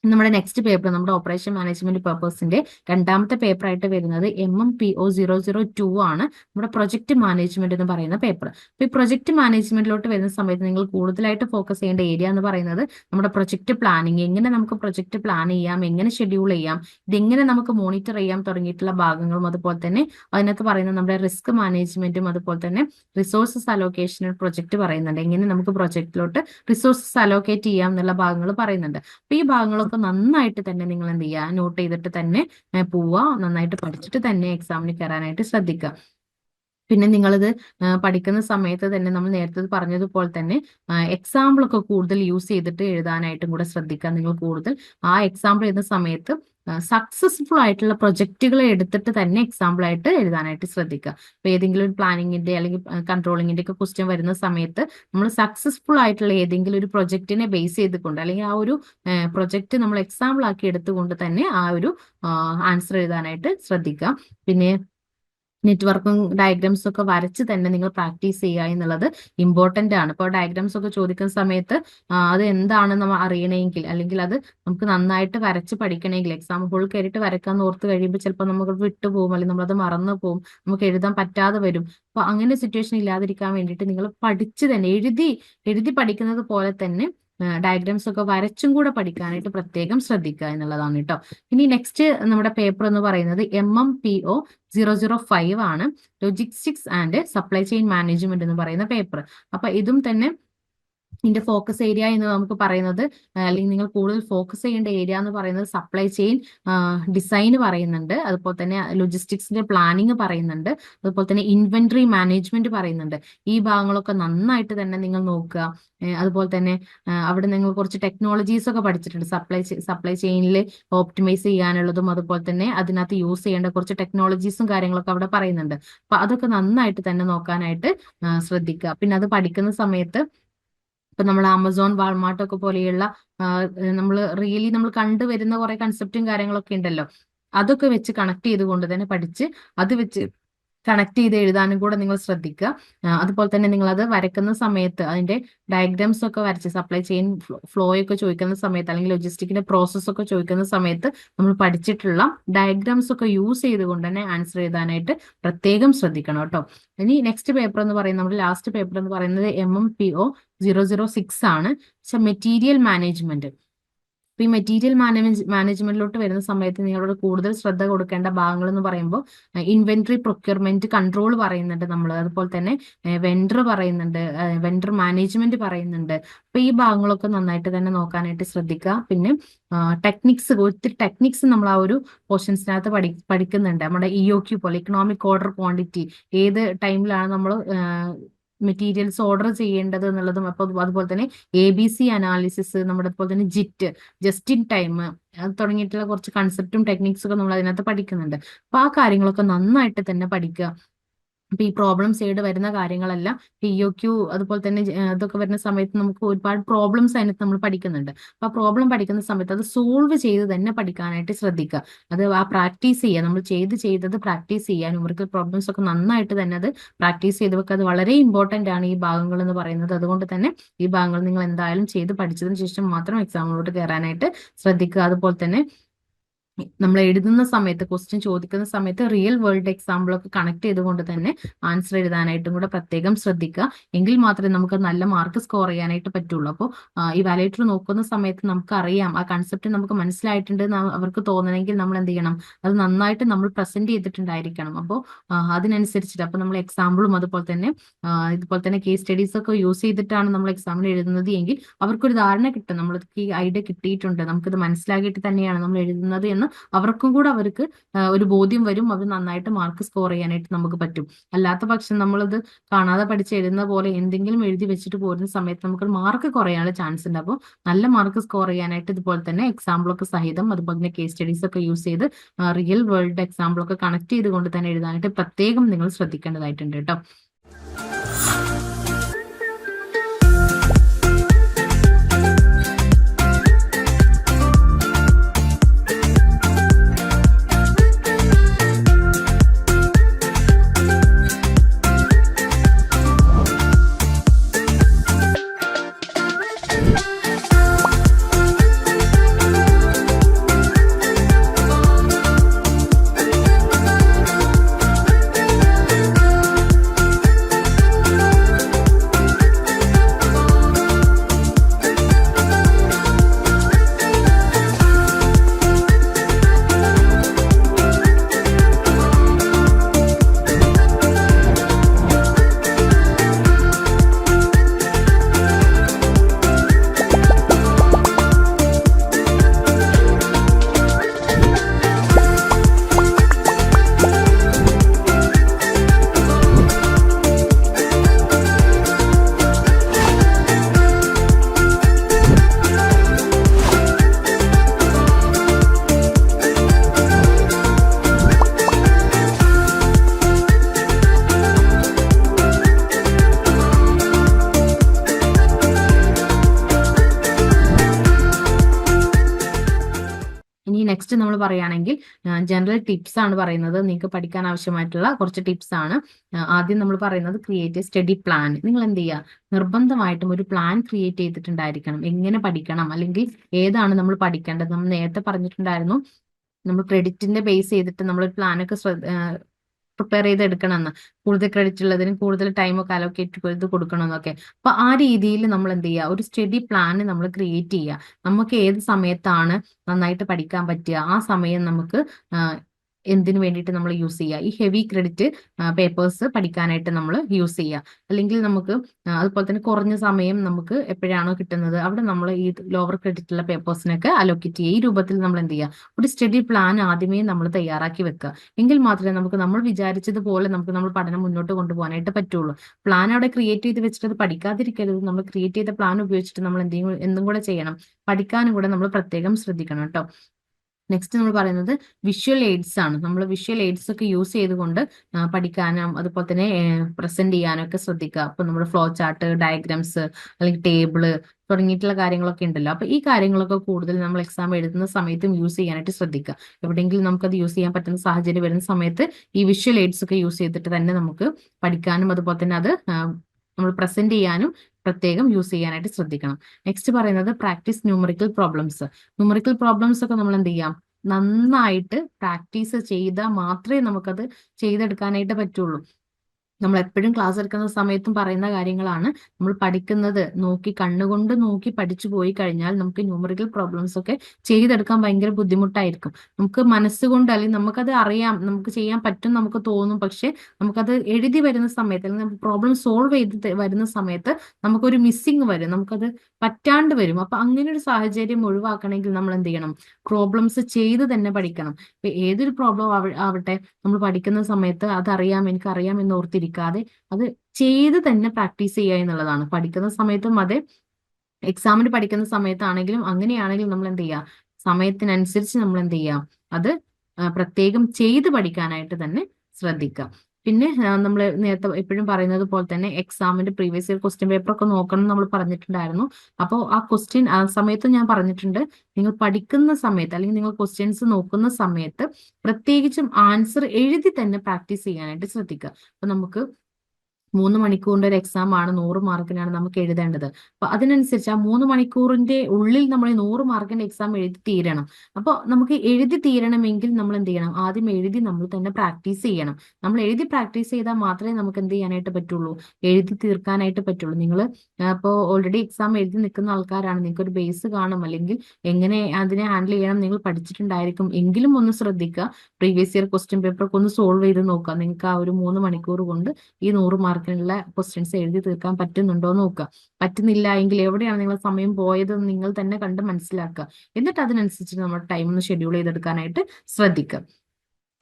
നമ്മുടെ നെക്സ്റ്റ് പേപ്പർ നമ്മുടെ ഓപ്പറേഷൻ മാനേജ്മെന്റ് പേപ്പേഴ്സിന്റെ രണ്ടാമത്തെ പേപ്പർ ആയിട്ട് വരുന്നത് M M P O zero zero two ആണ്. നമ്മുടെ പ്രൊജക്ട് മാനേജ്മെന്റ് എന്ന് പറയുന്ന പേപ്പർ അപ്പൊ ഈ പ്രൊജക്ട് മാനേജ്മെന്റിലോട്ട് വരുന്ന സമയത്ത് നിങ്ങൾ കൂടുതലായിട്ട് ഫോക്കസ് ചെയ്യേണ്ട ഏരിയ എന്ന് പറയുന്നത് നമ്മുടെ പ്രൊജക്ട് പ്ലാനിങ് എങ്ങനെ നമുക്ക് പ്രൊജക്ട് പ്ലാൻ ചെയ്യാം? എങ്ങനെ ഷെഡ്യൂൾ ചെയ്യാം? ഇതെങ്ങനെ നമുക്ക് മോണിറ്റർ ചെയ്യാം തുടങ്ങിയിട്ടുള്ള ഭാഗങ്ങളും അതുപോലെ തന്നെ അതിനകത്ത് പറയുന്ന നമ്മുടെ റിസ്ക് മാനേജ്മെന്റും അതുപോലെ തന്നെ റിസോഴ്സസ് അലോക്കേഷൻ പ്രൊജക്ട് പറയുന്നുണ്ട്. എങ്ങനെ നമുക്ക് പ്രൊജക്റ്റിലോട്ട് റിസോഴ്സസ് അലോക്കേറ്റ് ചെയ്യാം എന്നുള്ള ഭാഗങ്ങൾ പറയുന്നുണ്ട്. അപ്പൊ ഈ ഭാഗങ്ങളൊക്കെ നന്നായിട്ട് തന്നെ നിങ്ങൾ എന്ത് ചെയ്യുക നോട്ട് ചെയ്തിട്ട് തന്നെ പോവുക നന്നായിട്ട് പഠിച്ചിട്ട് തന്നെ എക്സാമിന് കയറാനായിട്ട് ശ്രദ്ധിക്കുക പിന്നെ നിങ്ങളിത് പഠിക്കുന്ന സമയത്ത് തന്നെ നമ്മൾ നേരത്തെ പറഞ്ഞതുപോലെ തന്നെ എക്സാമ്പിൾ ഒക്കെ കൂടുതൽ യൂസ് ചെയ്തിട്ട് എഴുതാനായിട്ടും കൂടെ ശ്രദ്ധിക്കുക നിങ്ങൾ കൂടുതൽ. ആ എക്സാമ്പിൾ എഴുതുന്ന സമയത്ത് സക്സസ്ഫുൾ ആയിട്ടുള്ള പ്രൊജക്റ്റുകൾ എടുത്തിട്ട് തന്നെ എക്സാമ്പിൾ ആയിട്ട് എഴുതാനായിട്ട് ശ്രദ്ധിക്കുക. ഇപ്പൊ ഏതെങ്കിലും ഒരു പ്ലാനിങ്ങിന്റെ അല്ലെങ്കിൽ കൺട്രോളിങ്ങിന്റെ ഒക്കെ ക്വസ്റ്റ്യൻ വരുന്ന സമയത്ത് നമ്മൾ സക്സസ്ഫുൾ ആയിട്ടുള്ള ഏതെങ്കിലും ഒരു പ്രൊജക്റ്റിനെ ബേസ് ചെയ്തുകൊണ്ട് അല്ലെങ്കിൽ ആ ഒരു പ്രൊജക്റ്റ് നമ്മൾ എക്സാമ്പിൾ ആക്കി എടുത്തുകൊണ്ട് തന്നെ ആ ഒരു ആൻസർ എഴുതാനായിട്ട് ശ്രദ്ധിക്കുക. പിന്നെ നെറ്റ്വർക്കും ഡയഗ്രാംസ് ഒക്കെ വരച്ച് തന്നെ നിങ്ങൾ പ്രാക്ടീസ് ചെയ്യുക എന്നുള്ളത് ഇമ്പോർട്ടന്റ് ആണ്. ഇപ്പോൾ ഡയഗ്രാംസ് ഒക്കെ ചോദിക്കുന്ന സമയത്ത് അത് എന്താണെന്ന് നമ്മൾ അറിയണമെങ്കിൽ അല്ലെങ്കിൽ അത് നമുക്ക് നന്നായിട്ട് വരച്ച് പഠിക്കണമെങ്കിൽ എക്സാം ഹോൾ കയറിയിട്ട് വരക്കാൻ ഓർത്ത് കഴിയുമ്പോൾ ചിലപ്പോൾ നമുക്ക് വിട്ടുപോകും അല്ലെങ്കിൽ നമ്മളത് മറന്നു പോകും നമുക്ക് എഴുതാൻ പറ്റാതെ വരും. അപ്പൊ അങ്ങനെ സിറ്റുവേഷൻ ഇല്ലാതിരിക്കാൻ വേണ്ടിയിട്ട് നിങ്ങൾ പഠിച്ച് തന്നെ എഴുതി എഴുതി പഠിക്കുന്നത് പോലെ തന്നെ ഡയഗ്രാംസ് ഒക്കെ വരച്ചും കൂടെ പഠിക്കാനായിട്ട് പ്രത്യേകം ശ്രദ്ധിക്കുക എന്നുള്ളതാണ് കേട്ടോ. ഇനി നെക്സ്റ്റ് നമ്മുടെ പേപ്പർ എന്ന് പറയുന്നത് M M P O zero zero five ആണ്. Logistics and supply chain management എന്ന് പറയുന്ന പേപ്പർ അപ്പൊ ഇതും തന്നെ ഇതിന്റെ ഫോക്കസ് ഏരിയ എന്ന് നമുക്ക് പറയുന്നത് അല്ലെങ്കിൽ നിങ്ങൾ കൂടുതൽ ഫോക്കസ് ചെയ്യേണ്ട ഏരിയ എന്ന് പറയുന്നത് സപ്ലൈ ചെയിൻ ഡിസൈൻ പറയുന്നുണ്ട്. അതുപോലെ തന്നെ ലോജിസ്റ്റിക്സിന്റെ പ്ലാനിങ് പറയുന്നുണ്ട്. അതുപോലെ തന്നെ ഇൻവെന്ററി മാനേജ്മെന്റ് പറയുന്നുണ്ട്. ഈ ഭാഗങ്ങളൊക്കെ നന്നായിട്ട് തന്നെ നിങ്ങൾ നോക്കുക. അതുപോലെ തന്നെ അവിടെ നിങ്ങൾ കുറച്ച് ടെക്നോളജീസ് ഒക്കെ പഠിച്ചിട്ടുണ്ട്. സപ്ലൈ സപ്ലൈ ചെയിനിൽ ഓപ്റ്റിമൈസ് ചെയ്യാനുള്ളതും അതുപോലെ തന്നെ അതിനകത്ത് യൂസ് ചെയ്യേണ്ട കുറച്ച് ടെക്നോളജീസും കാര്യങ്ങളൊക്കെ അവിടെ പറയുന്നുണ്ട്. അപ്പൊ അതൊക്കെ നന്നായിട്ട് തന്നെ നോക്കാനായിട്ട് ശ്രദ്ധിക്കുക. പിന്നെ അത് പഠിക്കുന്ന സമയത്ത് ഇപ്പൊ നമ്മൾ ആമസോൺ വാൾമാർട്ട് ഒക്കെ പോലെയുള്ള നമ്മൾ റിയലി നമ്മൾ കണ്ടുവരുന്ന കുറെ കൺസെപ്റ്റും കാര്യങ്ങളൊക്കെ ഉണ്ടല്ലോ. അതൊക്കെ വെച്ച് കണക്ട് ചെയ്തുകൊണ്ട് തന്നെ പഠിച്ച് അത് വെച്ച് കണക്ട് ചെയ്ത് എഴുതാനും കൂടെ നിങ്ങൾ ശ്രദ്ധിക്കുക. അതുപോലെ തന്നെ നിങ്ങൾ അത് വരയ്ക്കുന്ന സമയത്ത് അതിന്റെ ഡയഗ്രാംസ് ഒക്കെ വരച്ച് സപ്ലൈ ചെയിൻ ഫ്ലോ ഒക്കെ ചോദിക്കുന്ന സമയത്ത് അല്ലെങ്കിൽ ലോജിസ്റ്റിക്കിന്റെ പ്രോസസ് ഒക്കെ ചോദിക്കുന്ന സമയത്ത് നമ്മൾ പഠിച്ചിട്ടുള്ള ഡയഗ്രാംസ് ഒക്കെ യൂസ് ചെയ്തുകൊണ്ട് തന്നെ ആൻസർ എഴുതാനായിട്ട് പ്രത്യേകം ശ്രദ്ധിക്കണം കേട്ടോ. ഇനി നെക്സ്റ്റ് പേപ്പർ എന്ന് പറയുന്നത് നമ്മുടെ ലാസ്റ്റ് പേപ്പർ എന്ന് പറയുന്നത് M M P O zero zero six ആണ്. മെറ്റീരിയൽ മാനേജ്മെന്റ് അപ്പൊ ഈ മെറ്റീരിയൽ മാനേജ് മാനേജ്മെന്റിലോട്ട് വരുന്ന സമയത്ത് നിങ്ങളോട് കൂടുതൽ ശ്രദ്ധ കൊടുക്കേണ്ട ഭാഗങ്ങൾ എന്ന് പറയുമ്പോൾ ഇൻവെന്ററി പ്രൊക്യൂർമെന്റ് കൺട്രോൾ പറയുന്നുണ്ട് നമ്മൾ അതുപോലെ തന്നെ വെണ്ടർ പറയുന്നുണ്ട് വെണ്ടർ മാനേജ്മെന്റ് പറയുന്നുണ്ട്. അപ്പൊ ഈ ഭാഗങ്ങളൊക്കെ നന്നായിട്ട് തന്നെ നോക്കാനായിട്ട് ശ്രദ്ധിക്കുക. പിന്നെ ടെക്നിക്സ് ഒത്തിരി ടെക്നിക്സ് നമ്മൾ ആ ഒരു പോർഷൻസിനകത്ത് പഠി പഠിക്കുന്നുണ്ട്. നമ്മുടെ ഇ ഒ ക്യു പോലെ ഇക്കണോമിക് ഓർഡർ ക്വാണ്ടിറ്റി ഏത് ടൈമിലാണ് നമ്മൾ മെറ്റീരിയൽസ് ഓർഡർ ചെയ്യേണ്ടത് എന്നുള്ളതും അപ്പൊ അതുപോലെ തന്നെ എ ബി സി അനാലിസിസ് നമ്മുടെ അതുപോലെ തന്നെ ജിറ്റ് ജസ്റ്റ് ഇൻ ടൈം തുടങ്ങിയിട്ടുള്ള കുറച്ച് കൺസെപ്റ്റും ടെക്നിക്സും ഒക്കെ നമ്മൾ അതിനകത്ത് പഠിക്കുന്നുണ്ട്. അപ്പൊ ആ കാര്യങ്ങളൊക്കെ നന്നായിട്ട് തന്നെ പഠിക്കുക. അപ്പൊ ഈ പ്രോബ്ലം സൈഡ് വരുന്ന കാര്യങ്ങളെല്ലാം പി ഒ ക്യു അതുപോലെ തന്നെ ഇതൊക്കെ വരുന്ന സമയത്ത് നമുക്ക് ഒരുപാട് പ്രോബ്ലംസ് അതിനകത്ത് നമ്മൾ പഠിക്കുന്നുണ്ട്. അപ്പൊ ആ പ്രോബ്ലം പഠിക്കുന്ന സമയത്ത് അത് സോൾവ് ചെയ്ത് തന്നെ പഠിക്കാനായിട്ട് ശ്രദ്ധിക്കുക. അത് ആ പ്രാക്ടീസ് ചെയ്യുക. നമ്മൾ ചെയ്ത് ചെയ്തത് പ്രാക്ടീസ് ചെയ്യുക. ന്യൂമറിക്കൽ പ്രോബ്ലംസ് ഒക്കെ നന്നായിട്ട് തന്നെ അത് പ്രാക്ടീസ് ചെയ്ത് വെക്കുക. അത് വളരെ ഇമ്പോർട്ടന്റ് ആണ് ഈ ഭാഗങ്ങൾ എന്ന് പറയുന്നത്. അതുകൊണ്ട് തന്നെ ഈ ഭാഗങ്ങൾ നിങ്ങൾ എന്തായാലും ചെയ്ത് പഠിച്ചതിന് ശേഷം മാത്രം എക്സാമിലോട്ട് കയറാനായിട്ട് ശ്രദ്ധിക്കുക. അതുപോലെ തന്നെ നമ്മൾ എഴുതുന്ന സമയത്ത് ക്വസ്റ്റ്യൻ ചോദിക്കുന്ന സമയത്ത് റിയൽ വേൾഡ് എക്സാമ്പിൾ ഒക്കെ കണക്ട് ചെയ്തുകൊണ്ട് തന്നെ ആൻസർ എഴുതാനായിട്ടും കൂടെ പ്രത്യേകം ശ്രദ്ധിക്കുക. എങ്കിൽ മാത്രമേ നമുക്ക് നല്ല മാർക്ക് സ്കോർ ചെയ്യാനായിട്ട് പറ്റുള്ളൂ. അപ്പോൾ ഈ വാലേറ്റർ നോക്കുന്ന സമയത്ത് നമുക്ക് അറിയാം ആ കൺസെപ്റ്റ് നമുക്ക് മനസ്സിലായിട്ടുണ്ട് അവർക്ക് തോന്നണമെങ്കിൽ നമ്മൾ എന്ത് ചെയ്യണം? അത് നന്നായിട്ട് നമ്മൾ പ്രസന്റ് ചെയ്തിട്ടുണ്ടായിരിക്കണം. അപ്പോൾ അതിനനുസരിച്ചിട്ട് അപ്പോൾ നമ്മൾ എക്സാമ്പിളും അതുപോലെ തന്നെ ഇതുപോലെ തന്നെ കേസ് സ്റ്റഡീസ് ഒക്കെ യൂസ് ചെയ്തിട്ടാണ് നമ്മൾ എക്സാമിന് എഴുതുന്നത് എങ്കിൽ അവർക്കൊരു ധാരണ കിട്ടും. നമ്മൾക്ക് ഈ ഐഡിയ കിട്ടിയിട്ടുണ്ട്. നമുക്കിത് മനസ്സിലാക്കിയിട്ട് തന്നെയാണ് നമ്മൾ എഴുതുന്നത് എന്ന് അവർക്കും കൂടെ അവർക്ക് ഒരു ബോധ്യം വരും. അവർ നന്നായിട്ട് മാർക്ക് സ്കോർ ചെയ്യാനായിട്ട് നമുക്ക് പറ്റും. അല്ലാത്ത പക്ഷം നമ്മളത് കാണാതെ പഠിച്ച് എഴുതുന്ന പോലെ എന്തെങ്കിലും എഴുതി വെച്ചിട്ട് പോരുന്ന സമയത്ത് നമുക്ക് മാർക്ക് കുറയാനുള്ള ചാൻസ് ഉണ്ട്. അപ്പോൾ നല്ല മാർക്ക് സ്കോർ ചെയ്യാനായിട്ട് ഇതുപോലെ തന്നെ എക്സാമ്പിളൊക്കെ സഹിതം അതുപോലെ തന്നെ കേസ് സ്റ്റഡീസ് ഒക്കെ യൂസ് ചെയ്ത് റിയൽ വേൾഡ് എക്സാമ്പിളൊക്കെ കണക്ട് ചെയ്തുകൊണ്ട് തന്നെ എഴുതാനായിട്ട് പ്രത്യേകം നിങ്ങൾ ശ്രദ്ധിക്കേണ്ടതായിട്ടുണ്ട് കേട്ടോ. പറയുകയാണെങ്കിൽ ജനറൽ ടിപ്സ് ആണ് പറയുന്നത്. നിങ്ങൾക്ക് പഠിക്കാൻ ആവശ്യമായിട്ടുള്ള കുറച്ച് ടിപ്സ് ആണ്. ആദ്യം നമ്മൾ പറയുന്നത് ക്രിയേറ്റ് സ്റ്റഡി പ്ലാൻ നിങ്ങൾ എന്ത് ചെയ്യുക? നിർബന്ധമായിട്ടും ഒരു പ്ലാൻ ക്രിയേറ്റ് ചെയ്തിട്ടുണ്ടായിരിക്കണം. എങ്ങനെ പഠിക്കണം? അല്ലെങ്കിൽ ഏതാണ് നമ്മൾ പഠിക്കേണ്ടത്? നമ്മൾ നേരത്തെ പറഞ്ഞിട്ടുണ്ടായിരുന്നു നമ്മൾ ക്രെഡിറ്റിന്റെ ബേസ് ചെയ്തിട്ട് നമ്മൾ പ്ലാനൊക്കെ പ്രിപ്പയർ ചെയ്ത് എടുക്കണമെന്ന് കൂടുതൽ ക്രെഡിറ്റ് ഉള്ളതിന് കൂടുതൽ ടൈമൊക്കെ അലോക്കേറ്റ് ചെയ്ത് കൊടുക്കണമെന്നൊക്കെ. അപ്പൊ ആ രീതിയിൽ നമ്മൾ എന്ത് ചെയ്യുക? ഒരു സ്റ്റഡി പ്ലാൻ നമ്മൾ ക്രിയേറ്റ് ചെയ്യുക. നമുക്ക് ഏത് സമയത്താണ് നന്നായിട്ട് പഠിക്കാൻ പറ്റുക? ആ സമയം നമുക്ക് എന്തിനു വേണ്ടിയിട്ട് നമ്മൾ യൂസ് ചെയ്യുക ഈ ഹെവി ക്രെഡിറ്റ് പേപ്പേഴ്സ് പഠിക്കാനായിട്ട് നമ്മൾ യൂസ് ചെയ്യുക അല്ലെങ്കിൽ നമുക്ക് അതുപോലെ തന്നെ കുറഞ്ഞ സമയം നമുക്ക് എപ്പോഴാണോ കിട്ടുന്നത് അവിടെ നമ്മൾ ഈ ലോവർ ക്രെഡിറ്റ് ഉള്ള പേപ്പേഴ്സിനൊക്കെ അലോക്കേറ്റ് ചെയ്യുക ഈ രൂപത്തിൽ നമ്മൾ എന്ത് ചെയ്യുക ഒരു സ്റ്റഡി പ്ലാൻ ആദ്യമേ നമ്മൾ തയ്യാറാക്കി വെക്കുക എങ്കിൽ മാത്രമേ നമുക്ക് നമ്മൾ വിചാരിച്ചതുപോലെ നമുക്ക് നമ്മൾ പഠനം മുന്നോട്ട് കൊണ്ടുപോകാനായിട്ട് പറ്റുള്ളൂ. പ്ലാൻ അവിടെ ക്രിയേറ്റ് ചെയ്ത് വെച്ചിട്ട് അത് പഠിക്കാതിരിക്കരുത്. നമ്മൾ ക്രിയേറ്റ് ചെയ്ത പ്ലാൻ ഉപയോഗിച്ചിട്ട് നമ്മൾ എന്തെങ്കിലും എന്തും കൂടെ ചെയ്യണം. പഠിക്കാനും കൂടെ നമ്മൾ പ്രത്യേകം ശ്രദ്ധിക്കണം കേട്ടോ. നെക്സ്റ്റ് നമ്മൾ പറയുന്നത് വിഷ്വൽ എയ്ഡ്സ് ആണ്. നമ്മൾ വിഷ്വൽ എയ്ഡ്സ് ഒക്കെ യൂസ് ചെയ്തുകൊണ്ട് പഠിക്കാനും അതുപോലെ തന്നെ പ്രസന്റ് ചെയ്യാനും ഒക്കെ ശ്രദ്ധിക്കുക. അപ്പൊ നമ്മുടെ ഫ്ലോ ചാർട്ട് ഡയഗ്രാംസ് അല്ലെങ്കിൽ ടേബിൾ തുടങ്ങിയിട്ടുള്ള കാര്യങ്ങളൊക്കെ ഉണ്ടല്ലോ. അപ്പൊ ഈ കാര്യങ്ങളൊക്കെ കൂടുതൽ നമ്മൾ എക്സാം എഴുതുന്ന സമയത്തും യൂസ് ചെയ്യാനായിട്ട് ശ്രദ്ധിക്കുക. എവിടെയെങ്കിലും നമുക്കത് യൂസ് ചെയ്യാൻ പറ്റുന്ന സാഹചര്യം വരുന്ന സമയത്ത് ഈ വിഷ്വൽ എയ്ഡ്സ് ഒക്കെ യൂസ് ചെയ്തിട്ട് തന്നെ നമുക്ക് പഠിക്കാനും അതുപോലെ തന്നെ അത് നമ്മൾ പ്രസന്റ് ചെയ്യാനും പ്രത്യേകം യൂസ് ചെയ്യാനായിട്ട് ശ്രദ്ധിക്കണം. നെക്സ്റ്റ് പറയുന്നത് practice numerical problems numerical problems ഒക്കെ നമ്മൾ എന്ത് ചെയ്യാം? നന്നായിട്ട് പ്രാക്ടീസ് ചെയ്താൽ മാത്രമേ നമുക്കത് ചെയ്തെടുക്കാനായിട്ട് പറ്റുള്ളൂ. നമ്മൾ എപ്പോഴും ക്ലാസ് എടുക്കുന്ന സമയത്തും പറയുന്ന കാര്യങ്ങളാണ്. നമ്മൾ പഠിക്കുന്നത് നോക്കി കണ്ണുകൊണ്ട് നോക്കി പഠിച്ചു പോയി കഴിഞ്ഞാൽ നമുക്ക് ന്യൂമറിക്കൽ പ്രോബ്ലംസ് ഒക്കെ ചെയ്തെടുക്കാൻ ഭയങ്കര ബുദ്ധിമുട്ടായിരിക്കും. നമുക്ക് മനസ്സുകൊണ്ട് അല്ലെങ്കിൽ നമുക്കത് അറിയാം നമുക്ക് ചെയ്യാൻ പറ്റും നമുക്ക് തോന്നും. പക്ഷെ നമുക്കത് എഴുതി വരുന്ന സമയത്ത് അല്ലെങ്കിൽ പ്രോബ്ലം സോൾവ് ചെയ്ത് വരുന്ന സമയത്ത് നമുക്കൊരു മിസ്സിങ് വരും. നമുക്കത് പറ്റാണ്ട് വരും. അപ്പൊ അങ്ങനെ ഒരു സാഹചര്യം ഒഴിവാക്കണമെങ്കിൽ നമ്മൾ എന്ത് ചെയ്യണം? പ്രോബ്ലംസ് ചെയ്ത് തന്നെ പഠിക്കണം. ഏതൊരു പ്രോബ്ലം ആവട്ടെ നമ്മൾ പഠിക്കുന്ന സമയത്ത് അതറിയാം എനിക്കറിയാം എന്ന് ഓർത്തിരിക്കാതെ അത് ചെയ്ത് തന്നെ പ്രാക്ടീസ് ചെയ്യുക എന്നുള്ളതാണ്. പഠിക്കുന്ന സമയത്തും അതെ. എക്സാമിന് പഠിക്കുന്ന സമയത്താണെങ്കിലും അങ്ങനെയാണെങ്കിലും നമ്മൾ എന്ത് ചെയ്യുക സമയത്തിനനുസരിച്ച് നമ്മൾ എന്ത് ചെയ്യുക അത് പ്രത്യേകം ചെയ്ത് പഠിക്കാനായിട്ട് തന്നെ ശ്രദ്ധിക്കുക പിന്നെ നമ്മൾ നേരത്തെ എപ്പോഴും പറയുന്നത് പോലെ തന്നെ എക്സാമിന്റെ പ്രീവിയസ് ഇയർ ക്വസ്റ്റ്യൻ പേപ്പർ ഒക്കെ നോക്കണം നമ്മൾ പറഞ്ഞിട്ടുണ്ടായിരുന്നു. അപ്പോൾ ആ ക്വസ്റ്റ്യൻ ആ സമയത്ത് ഞാൻ പറഞ്ഞിട്ടുണ്ട് നിങ്ങൾ പഠിക്കുന്ന സമയത്ത് അല്ലെങ്കിൽ നിങ്ങൾ ക്വസ്റ്റ്യൻസ് നോക്കുന്ന സമയത്ത് പ്രത്യേകിച്ചും ആൻസർ എഴുതി തന്നെ പ്രാക്ടീസ് ചെയ്യാനായിട്ട് ശ്രദ്ധിക്കുക. അപ്പൊ നമുക്ക് മൂന്ന് മണിക്കൂറിന്റെ ഒരു എക്സാം ആണ് നൂറ് മാർക്കിനാണ് നമുക്ക് എഴുതേണ്ടത്. അപ്പൊ അതിനനുസരിച്ച് ആ മൂന്ന് മണിക്കൂറിന്റെ ഉള്ളിൽ നമ്മൾ നൂറ് മാർക്കിന്റെ എക്സാം എഴുതി തീരണം. അപ്പോൾ നമുക്ക് എഴുതി തീരണമെങ്കിൽ നമ്മൾ എന്ത് ചെയ്യണം? ആദ്യം എഴുതി നമ്മൾ തന്നെ പ്രാക്ടീസ് ചെയ്യണം. നമ്മൾ എഴുതി പ്രാക്ടീസ് ചെയ്താൽ മാത്രമേ നമുക്ക് എന്ത് ചെയ്യാനായിട്ട് പറ്റുള്ളൂ? എഴുതി തീർക്കാനായിട്ട് പറ്റുള്ളൂ. നിങ്ങൾ ഇപ്പോൾ ഓൾറെഡി എക്സാം എഴുതി നിൽക്കുന്ന ആൾക്കാരാണ്. നിങ്ങൾക്ക് ഒരു ബേസ് കാണും. അല്ലെങ്കിൽ എങ്ങനെ അതിനെ ഹാൻഡിൽ ചെയ്യണം നിങ്ങൾ പഠിച്ചിട്ടുണ്ടായിരിക്കും. എങ്കിലും ഒന്ന് ശ്രദ്ധിക്കുക. പ്രീവിയസ് ഇയർ ക്വസ്റ്റ്യൻ പേപ്പർ ഒക്കെ ഒന്ന് സോൾവ് ചെയ്ത് നോക്കുക. നിങ്ങൾക്ക് ആ ഒരു മൂന്ന് മണിക്കൂർ കൊണ്ട് ഈ നൂറ് മാർക്ക് മാർക്കിനുള്ള ക്വസ്റ്റ്യൻസ് എഴുതി തീർക്കാൻ പറ്റുന്നുണ്ടോ എന്ന് നോക്കുക. പറ്റുന്നില്ല എങ്കിൽ എവിടെയാണ് നിങ്ങൾ സമയം പോയത് നിങ്ങൾ തന്നെ കണ്ട് മനസ്സിലാക്കുക. എന്നിട്ട് അതിനനുസരിച്ച് നമ്മൾ ടൈം ഒന്ന് ഷെഡ്യൂൾ ചെയ്തെടുക്കാനായിട്ട് ശ്രദ്ധിക്കുക.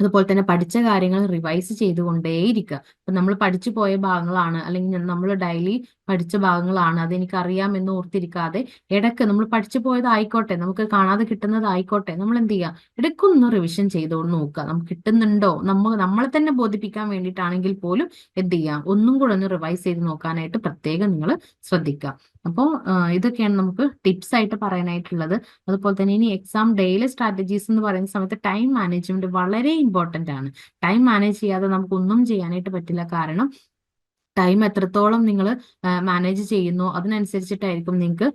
അതുപോലെ തന്നെ പഠിച്ച കാര്യങ്ങൾ റിവൈസ് ചെയ്തുകൊണ്ടേയിരിക്കുക. അപ്പൊ നമ്മൾ പഠിച്ചു പോയ ഭാഗങ്ങളാണ് അല്ലെങ്കിൽ നമ്മൾ ഡെയിലി പഠിച്ച ഭാഗങ്ങളാണ് അതെനിക്ക് അറിയാമെന്ന് ഓർത്തിരിക്കാതെ ഇടയ്ക്ക് നമ്മൾ പഠിച്ചു പോയതായിക്കോട്ടെ നമുക്ക് കാണാതെ കിട്ടുന്നതായിക്കോട്ടെ നമ്മൾ എന്ത് ചെയ്യുക? ഇടയ്ക്കൊന്ന് റിവിഷൻ ചെയ്തോണ്ട് നോക്കുക. നമുക്ക് കിട്ടുന്നുണ്ടോ? നമ്മൾ നമ്മളെ തന്നെ ബോധിപ്പിക്കാൻ വേണ്ടിയിട്ടാണെങ്കിൽ പോലും എന്ത് ചെയ്യാം? ഒന്നും കൂടെ ഒന്ന് റിവൈസ് ചെയ്ത് നോക്കാനായിട്ട് പ്രത്യേകം നിങ്ങൾ ശ്രദ്ധിക്കുക. അപ്പോൾ ഇതൊക്കെയാണ് നമുക്ക് ടിപ്സ് ആയിട്ട് പറയാനായിട്ടുള്ളത്. അതുപോലെ തന്നെ ഇനി എക്സാം ഡെയിലി സ്ട്രാറ്റജീസ് എന്ന് പറയുന്ന സമയത്ത് ടൈം മാനേജ്മെന്റ് വളരെ ഇമ്പോർട്ടന്റ് ആണ്. ടൈം മാനേജ് ചെയ്യാതെ നമുക്കൊന്നും ചെയ്യാനായിട്ട് പറ്റില്ല. കാരണം ടൈം എത്രത്തോളം നിങ്ങൾ മാനേജ് ചെയ്യുന്നു അതിനനുസരിച്ചിട്ടായിരിക്കും നിങ്ങൾക്ക്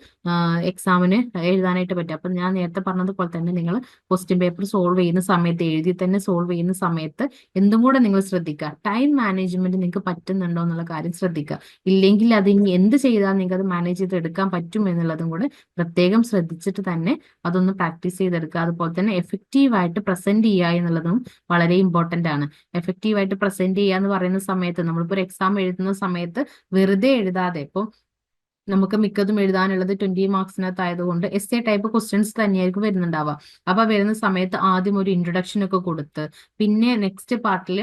എക്സാമിന് എഴുതാനായിട്ട് പറ്റുക. അപ്പം ഞാൻ നേരത്തെ പറഞ്ഞതുപോലെ തന്നെ നിങ്ങൾ ക്വസ്റ്റ്യൻ പേപ്പർ സോൾവ് ചെയ്യുന്ന സമയത്ത് എഴുതി തന്നെ സോൾവ് ചെയ്യുന്ന സമയത്ത് എന്തും കൂടെ നിങ്ങൾ ശ്രദ്ധിക്കുക. ടൈം മാനേജ്മെന്റ് നിങ്ങൾക്ക് പറ്റുന്നുണ്ടോ എന്നുള്ള കാര്യം ശ്രദ്ധിക്കുക. ഇല്ലെങ്കിൽ അത് ഇനി എന്ത് ചെയ്താൽ നിങ്ങൾക്ക് അത് മാനേജ് ചെയ്ത് എടുക്കാൻ പറ്റും എന്നുള്ളതും കൂടെ പ്രത്യേകം ശ്രദ്ധിച്ചിട്ട് തന്നെ അതൊന്ന് പ്രാക്ടീസ് ചെയ്തെടുക്കുക. അതുപോലെ തന്നെ എഫക്റ്റീവായിട്ട് പ്രസന്റ് ചെയ്യുക എന്നുള്ളതും വളരെ ഇമ്പോർട്ടന്റ് ആണ്. എഫക്റ്റീവായിട്ട് പ്രസന്റ് ചെയ്യുക എന്ന് പറയുന്ന സമയത്ത് നമ്മളിപ്പോൾ ഒരു എക്സാം എഴുതുന്ന സമയത്ത് വെറുതെ എഴുതാതെ. ഇപ്പൊ നമുക്ക് മിക്കതും എഴുതാനുള്ളത് ട്വന്റി മാർക്സിനകത്തായതുകൊണ്ട് എസ് എ ടൈപ്പ് ക്വസ്റ്റ്യൻസ് തന്നെയായിരിക്കും വരുന്നുണ്ടാവുക. അപ്പൊ വരുന്ന സമയത്ത് ആദ്യം ഒരു ഇൻട്രൊഡക്ഷൻ ഒക്കെ കൊടുത്ത് പിന്നെ നെക്സ്റ്റ് പാർട്ടിൽ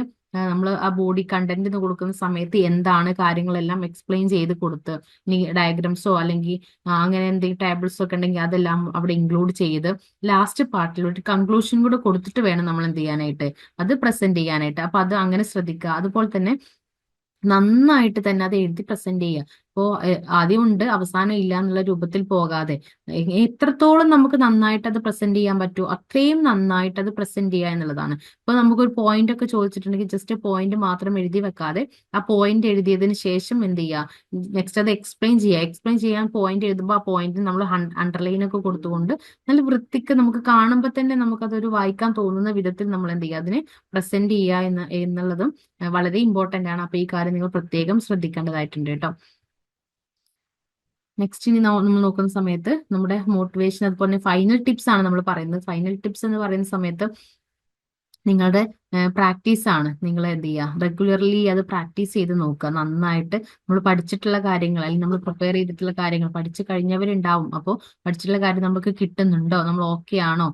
നമ്മൾ ആ ബോഡി കണ്ടന്റ് കൊടുക്കുന്ന സമയത്ത് എന്താണ് കാര്യങ്ങളെല്ലാം എക്സ്പ്ലെയിൻ ചെയ്ത് കൊടുത്ത് ഇനി ഡയഗ്രംസോ അല്ലെങ്കിൽ അങ്ങനെ എന്തെങ്കിലും ടേബിൾസോ ഒക്കെ ഉണ്ടെങ്കിൽ അതെല്ലാം അവിടെ ഇൻക്ലൂഡ് ചെയ്ത് ലാസ്റ്റ് പാർട്ടിൽ ഒരു കൺക്ലൂഷൻ കൂടെ കൊടുത്തിട്ട് വേണം നമ്മൾ എന്ത് ചെയ്യാനായിട്ട്? അത് പ്രസന്റ് ചെയ്യാനായിട്ട്. അപ്പൊ അത് അങ്ങനെ ശ്രദ്ധിക്കുക. അതുപോലെ തന്നെ നന്നായിട്ട് തന്നെ അത് എഴുതി പ്രസന്റ് ചെയ്യുക. ഇപ്പോ ആദ്യമുണ്ട് അവസാനം ഇല്ല എന്നുള്ള രൂപത്തിൽ പോകാതെ. എത്രത്തോളം നമുക്ക് നന്നായിട്ട് അത് പ്രസന്റ് ചെയ്യാൻ പറ്റുമോ അത്രയും നന്നായിട്ട് അത് പ്രസന്റ് ചെയ്യുക എന്നുള്ളതാണ്. ഇപ്പൊ നമുക്കൊരു പോയിന്റ് ഒക്കെ ചോദിച്ചിട്ടുണ്ടെങ്കിൽ ജസ്റ്റ് പോയിന്റ് മാത്രം എഴുതി വെക്കാതെ ആ പോയിന്റ് എഴുതിയതിന് ശേഷം എന്ത് ചെയ്യുക നെക്സ്റ്റ് അത് എക്സ്പ്ലെയിൻ ചെയ്യുക എക്സ്പ്ലെയിൻ ചെയ്യാൻ പോയിന്റ് എഴുതുമ്പോൾ ആ പോയിന്റ് നമ്മൾ അണ്ടർലൈൻ ഒക്കെ കൊടുത്തുകൊണ്ട് നല്ല വൃത്തിക്ക് നമുക്ക് കാണുമ്പോൾ തന്നെ നമുക്ക് അതൊരു വായിക്കാൻ തോന്നുന്ന വിധത്തിൽ നമ്മൾ എന്ത് ചെയ്യുക അതിനെ പ്രസന്റ് ചെയ്യുക എന്ന് എന്നുള്ളതും വളരെ ഇമ്പോർട്ടന്റ് ആണ്. അപ്പൊ ഈ കാര്യം നിങ്ങൾ പ്രത്യേകം ശ്രദ്ധിക്കേണ്ടതായിട്ടുണ്ട് കേട്ടോ. നെക്സ്റ്റ് ഇനി നമ്മൾ നോക്കുന്ന സമയത്ത് നമ്മുടെ മോട്ടിവേഷൻ അതുപോലെ ഫൈനൽ ടിപ്സ് ആണ് നമ്മൾ പറയുന്നത്. ഫൈനൽ ടിപ്സ് എന്ന് പറയുന്ന സമയത്ത് നിങ്ങളുടെ പ്രാക്ടീസ് ആണ്. നിങ്ങൾ എന്ത് ചെയ്യുക റെഗുലർലി അത് പ്രാക്ടീസ് ചെയ്ത് നോക്കുക. നന്നായിട്ട് നമ്മൾ പഠിച്ചിട്ടുള്ള കാര്യങ്ങൾ അല്ലെങ്കിൽ നമ്മൾ പ്രിപ്പയർ ചെയ്തിട്ടുള്ള കാര്യങ്ങൾ പഠിച്ചു കഴിഞ്ഞവരുണ്ടാവും. അപ്പോൾ പഠിച്ചിട്ടുള്ള കാര്യം നമുക്ക് കിട്ടുന്നുണ്ടോ? നമ്മൾ ഓക്കെ ആണോ?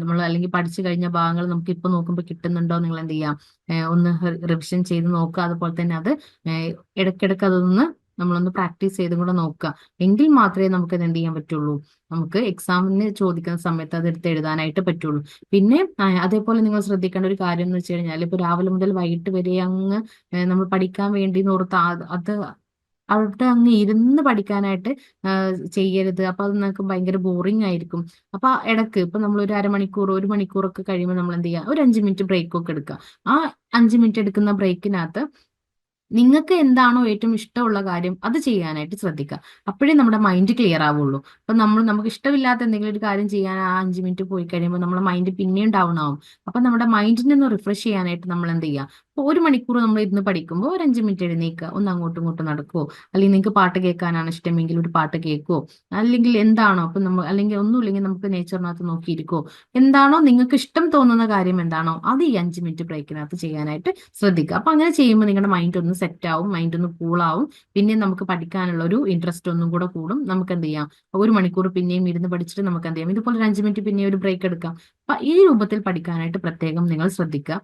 നമ്മൾ അല്ലെങ്കിൽ പഠിച്ചു കഴിഞ്ഞ ഭാഗങ്ങൾ നമുക്ക് ഇപ്പൊ നോക്കുമ്പോൾ കിട്ടുന്നുണ്ടോ? നിങ്ങൾ എന്ത് ചെയ്യാം? ഒന്ന് റിവിഷൻ ചെയ്ത് നോക്കുക. അതുപോലെ തന്നെ അത് ഇടയ്ക്കിടയ്ക്ക് അതൊന്ന് നമ്മളൊന്ന് പ്രാക്ടീസ് ചെയ്തും കൂടെ നോക്കുക. എങ്കിൽ മാത്രമേ നമുക്ക് എന്ത് ചെയ്യാൻ പറ്റുള്ളൂ? നമുക്ക് എക്സാമിന് ചോദിക്കുന്ന സമയത്ത് അത് എടുത്ത് എഴുതാനായിട്ട് പറ്റുള്ളൂ. പിന്നെ അതേപോലെ നിങ്ങൾ ശ്രദ്ധിക്കേണ്ട ഒരു കാര്യം എന്ന് വെച്ച് കഴിഞ്ഞാൽ ഇപ്പൊ രാവിലെ മുതൽ വൈകിട്ട് വരെ അങ്ങ് നമ്മൾ പഠിക്കാൻ വേണ്ടി നോർത്ത് അത് അവിടെ അങ്ങ് ഇരുന്ന് പഠിക്കാനായിട്ട് ചെയ്യരുത്. അപ്പൊ അത് നമുക്ക് ഭയങ്കര ബോറിംഗ് ആയിരിക്കും. അപ്പൊ ഇടയ്ക്ക് ഇപ്പൊ നമ്മൾ ഒരു അരമണിക്കൂർ ഒരു മണിക്കൂറൊക്കെ കഴിയുമ്പോൾ നമ്മൾ എന്ത് ചെയ്യുക? ഒരു അഞ്ച് മിനിറ്റ് ബ്രേക്ക് ഒക്കെ എടുക്കുക. ആ അഞ്ച് മിനിറ്റ് എടുക്കുന്ന ബ്രേക്കിനകത്ത് നിങ്ങൾക്ക് എന്താണോ ഏറ്റവും ഇഷ്ടമുള്ള കാര്യം അത് ചെയ്യാനായിട്ട് ശ്രദ്ധിക്കുക. അപ്പോഴേ നമ്മുടെ മൈൻഡ് ക്ലിയർ ആവുള്ളൂ. അപ്പൊ നമ്മൾ നമുക്ക് ഇഷ്ടമില്ലാത്ത എന്തെങ്കിലും ഒരു കാര്യം ചെയ്യാൻ ആ അഞ്ച് മിനിറ്റ് പോയി കഴിയുമ്പോൾ നമ്മുടെ മൈൻഡ് പിന്നെയും ഡൗൺ ആവും. അപ്പൊ നമ്മുടെ മൈൻഡിനെ ഒന്ന് റിഫ്രഷ് ചെയ്യാനായിട്ട് നമ്മൾ എന്ത് ചെയ്യുക? ഒരു മണിക്കൂർ നമ്മൾ ഇരുന്ന് പഠിക്കുമ്പോൾ ഒരു അഞ്ച് മിനിറ്റ് എഴുന്നേക്കുക. ഒന്ന് അങ്ങോട്ടും ഇങ്ങോട്ടും നടക്കുവോ? അല്ലെങ്കിൽ നിങ്ങൾക്ക് പാട്ട് കേൾക്കാനാണ് ഇഷ്ടമെങ്കിൽ ഒരു പാട്ട് കേൾക്കുവോ? അല്ലെങ്കിൽ എന്താണോ? അപ്പം നമ്മൾ അല്ലെങ്കിൽ ഒന്നുമില്ലെങ്കിൽ നമുക്ക് നേച്ചറിനകത്ത് നോക്കിയിരിക്കുവോ? എന്താണോ? നിങ്ങൾക്ക് ഇഷ്ടം തോന്നുന്ന കാര്യം എന്താണോ? അത് ഈ അഞ്ച് മിനിറ്റ് ബ്രേക്കിനകത്ത് ചെയ്യാനായിട്ട് ശ്രദ്ധിക്കുക. അപ്പൊ അങ്ങനെ ചെയ്യുമ്പോൾ നിങ്ങളുടെ മൈൻഡ് ഒന്ന് സെറ്റ് ആവും മൈൻഡ് ഒന്ന് കൂളാവും പിന്നെ നമുക്ക് പഠിക്കാനുള്ള ഒരു ഇൻട്രസ്റ്റ് ഒന്നും കൂടെ കൂടും. നമുക്ക് എന്ത് ചെയ്യാം? ഒരു മണിക്കൂർ പിന്നെയും ഇരുന്ന് പഠിച്ചിട്ട് നമുക്ക് എന്ത് ചെയ്യാം? ഇതുപോലെ ഒരു അഞ്ച് മിനിറ്റ് പിന്നെ ഒരു ബ്രേക്ക് എടുക്കാം. അപ്പൊ ഈ രൂപത്തിൽ പഠിക്കാനായിട്ട് പ്രത്യേകം നിങ്ങൾ ശ്രദ്ധിക്കുക.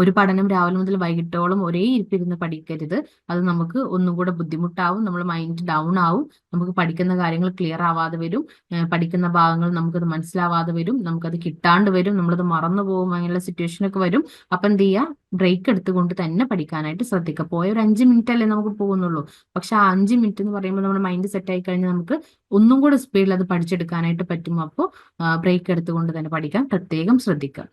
ഒരു പഠനം രാവിലെ മുതൽ വൈകിട്ടോളം ഒരേ ഇരിപ്പിരുന്ന് പഠിക്കരുത്. അത് നമുക്ക് ഒന്നും കൂടെ ബുദ്ധിമുട്ടാവും നമ്മൾ മൈൻഡ് ഡൗൺ ആവും നമുക്ക് പഠിക്കുന്ന കാര്യങ്ങൾ ക്ലിയർ ആവാതെ വരും പഠിക്കുന്ന ഭാഗങ്ങൾ നമുക്കത് മനസ്സിലാവാതെ വരും നമുക്കത് കിട്ടാണ്ട് വരും നമ്മളത് മറന്നു പോകും അങ്ങനെയുള്ള സിറ്റുവേഷൻ ഒക്കെ വരും. അപ്പൊ എന്ത് ചെയ്യുക ബ്രേക്ക് എടുത്തുകൊണ്ട് തന്നെ പഠിക്കാനായിട്ട് ശ്രദ്ധിക്കുക പോയ ഒരു അഞ്ച് മിനിറ്റ് അല്ലേ നമുക്ക് പോകുന്നുള്ളൂ. പക്ഷെ ആ അഞ്ച് മിനിറ്റ് എന്ന് പറയുമ്പോൾ നമ്മുടെ മൈൻഡ് സെറ്റ് ആയി കഴിഞ്ഞാൽ നമുക്ക് ഒന്നും കൂടെ സ്പീഡിൽ അത് പഠിച്ചെടുക്കാനായിട്ട് പറ്റും. അപ്പോൾ ബ്രേക്ക് എടുത്തുകൊണ്ട് തന്നെ പഠിക്കാൻ പ്രത്യേകം ശ്രദ്ധിക്കുക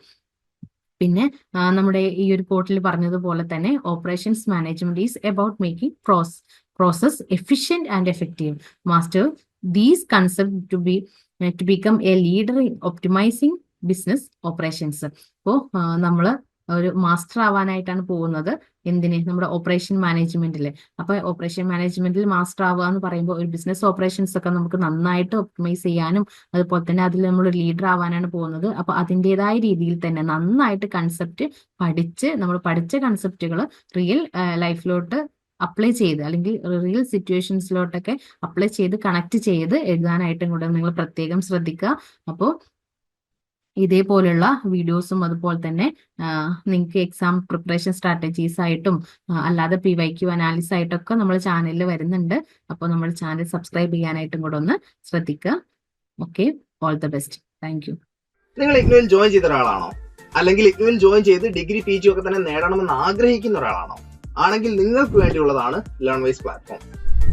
പിന്നെ നമ്മുടെ ഈ ഒരു പോർട്ടലിൽ പറഞ്ഞതുപോലെ തന്നെ operations management is about making pros process efficient and effective master these concept to be to become a leader in optimising business operations അപ്പോൾ നമ്മൾ ഒരു മാസ്റ്റർ ആവാനായിട്ടാണ് പോകുന്നത്. എന്തിന്? നമ്മുടെ ഓപ്പറേഷൻ മാനേജ്മെന്റിൽ അപ്പൊ ഓപ്പറേഷൻ മാനേജ്മെന്റിൽ മാസ്റ്റർ ആവുക എന്ന് പറയുമ്പോൾ ഒരു ബിസിനസ് ഓപ്പറേഷൻസ് ഒക്കെ നമുക്ക് നന്നായിട്ട് ഒപ്റ്റിമൈസ് ചെയ്യാനും അതുപോലെ തന്നെ അതിൽ നമ്മൾ ലീഡർ ആവാനാണ് പോകുന്നത്. അപ്പൊ അതിന്റെതായ രീതിയിൽ തന്നെ നന്നായിട്ട് കൺസെപ്റ്റ് പഠിച്ച് നമ്മൾ പഠിച്ച കൺസെപ്റ്റുകൾ റിയൽ ലൈഫിലോട്ട് അപ്ലൈ ചെയ്ത് അല്ലെങ്കിൽ റിയൽ സിറ്റുവേഷൻസിലോട്ടൊക്കെ അപ്ലൈ ചെയ്ത് കണക്ട് ചെയ്ത് എഴുതാനായിട്ടും കൂടെ നിങ്ങൾ പ്രത്യേകം ശ്രദ്ധിക്കുക. അപ്പോൾ ഇതേപോലുള്ള വീഡിയോസും അതുപോലെ തന്നെ നിങ്ങൾക്ക് എക്സാം പ്രിപ്പറേഷൻ സ്ട്രാറ്റജീസ് ആയിട്ടും അല്ലാതെ പി വൈ ക്യു അനാലിസ് ആയിട്ടൊക്കെ നമ്മൾ ചാനലിൽ വരുന്നുണ്ട്. അപ്പോൾ നമ്മൾ ചാനൽ സബ്സ്ക്രൈബ് ചെയ്യാനായിട്ടും കൂടെ ഒന്ന് ശ്രദ്ധിക്കുക okay all the best thank you നിങ്ങൾ ഇഗ്നുവിൽ ജോയിൻ ചെയ്ത ഒരാളാണോ? അല്ലെങ്കിൽ ഇഗ്നുവിൽ ജോയിൻ ചെയ്ത് ഡിഗ്രി പി ജി ഒക്കെ തന്നെ നേടണമെന്ന് ആഗ്രഹിക്കുന്ന ഒരാളാണോ? ആണെങ്കിൽ നിങ്ങൾക്ക് വേണ്ടിയുള്ളതാണ് ലേൺ വൈസ് പ്ലാറ്റ്ഫോം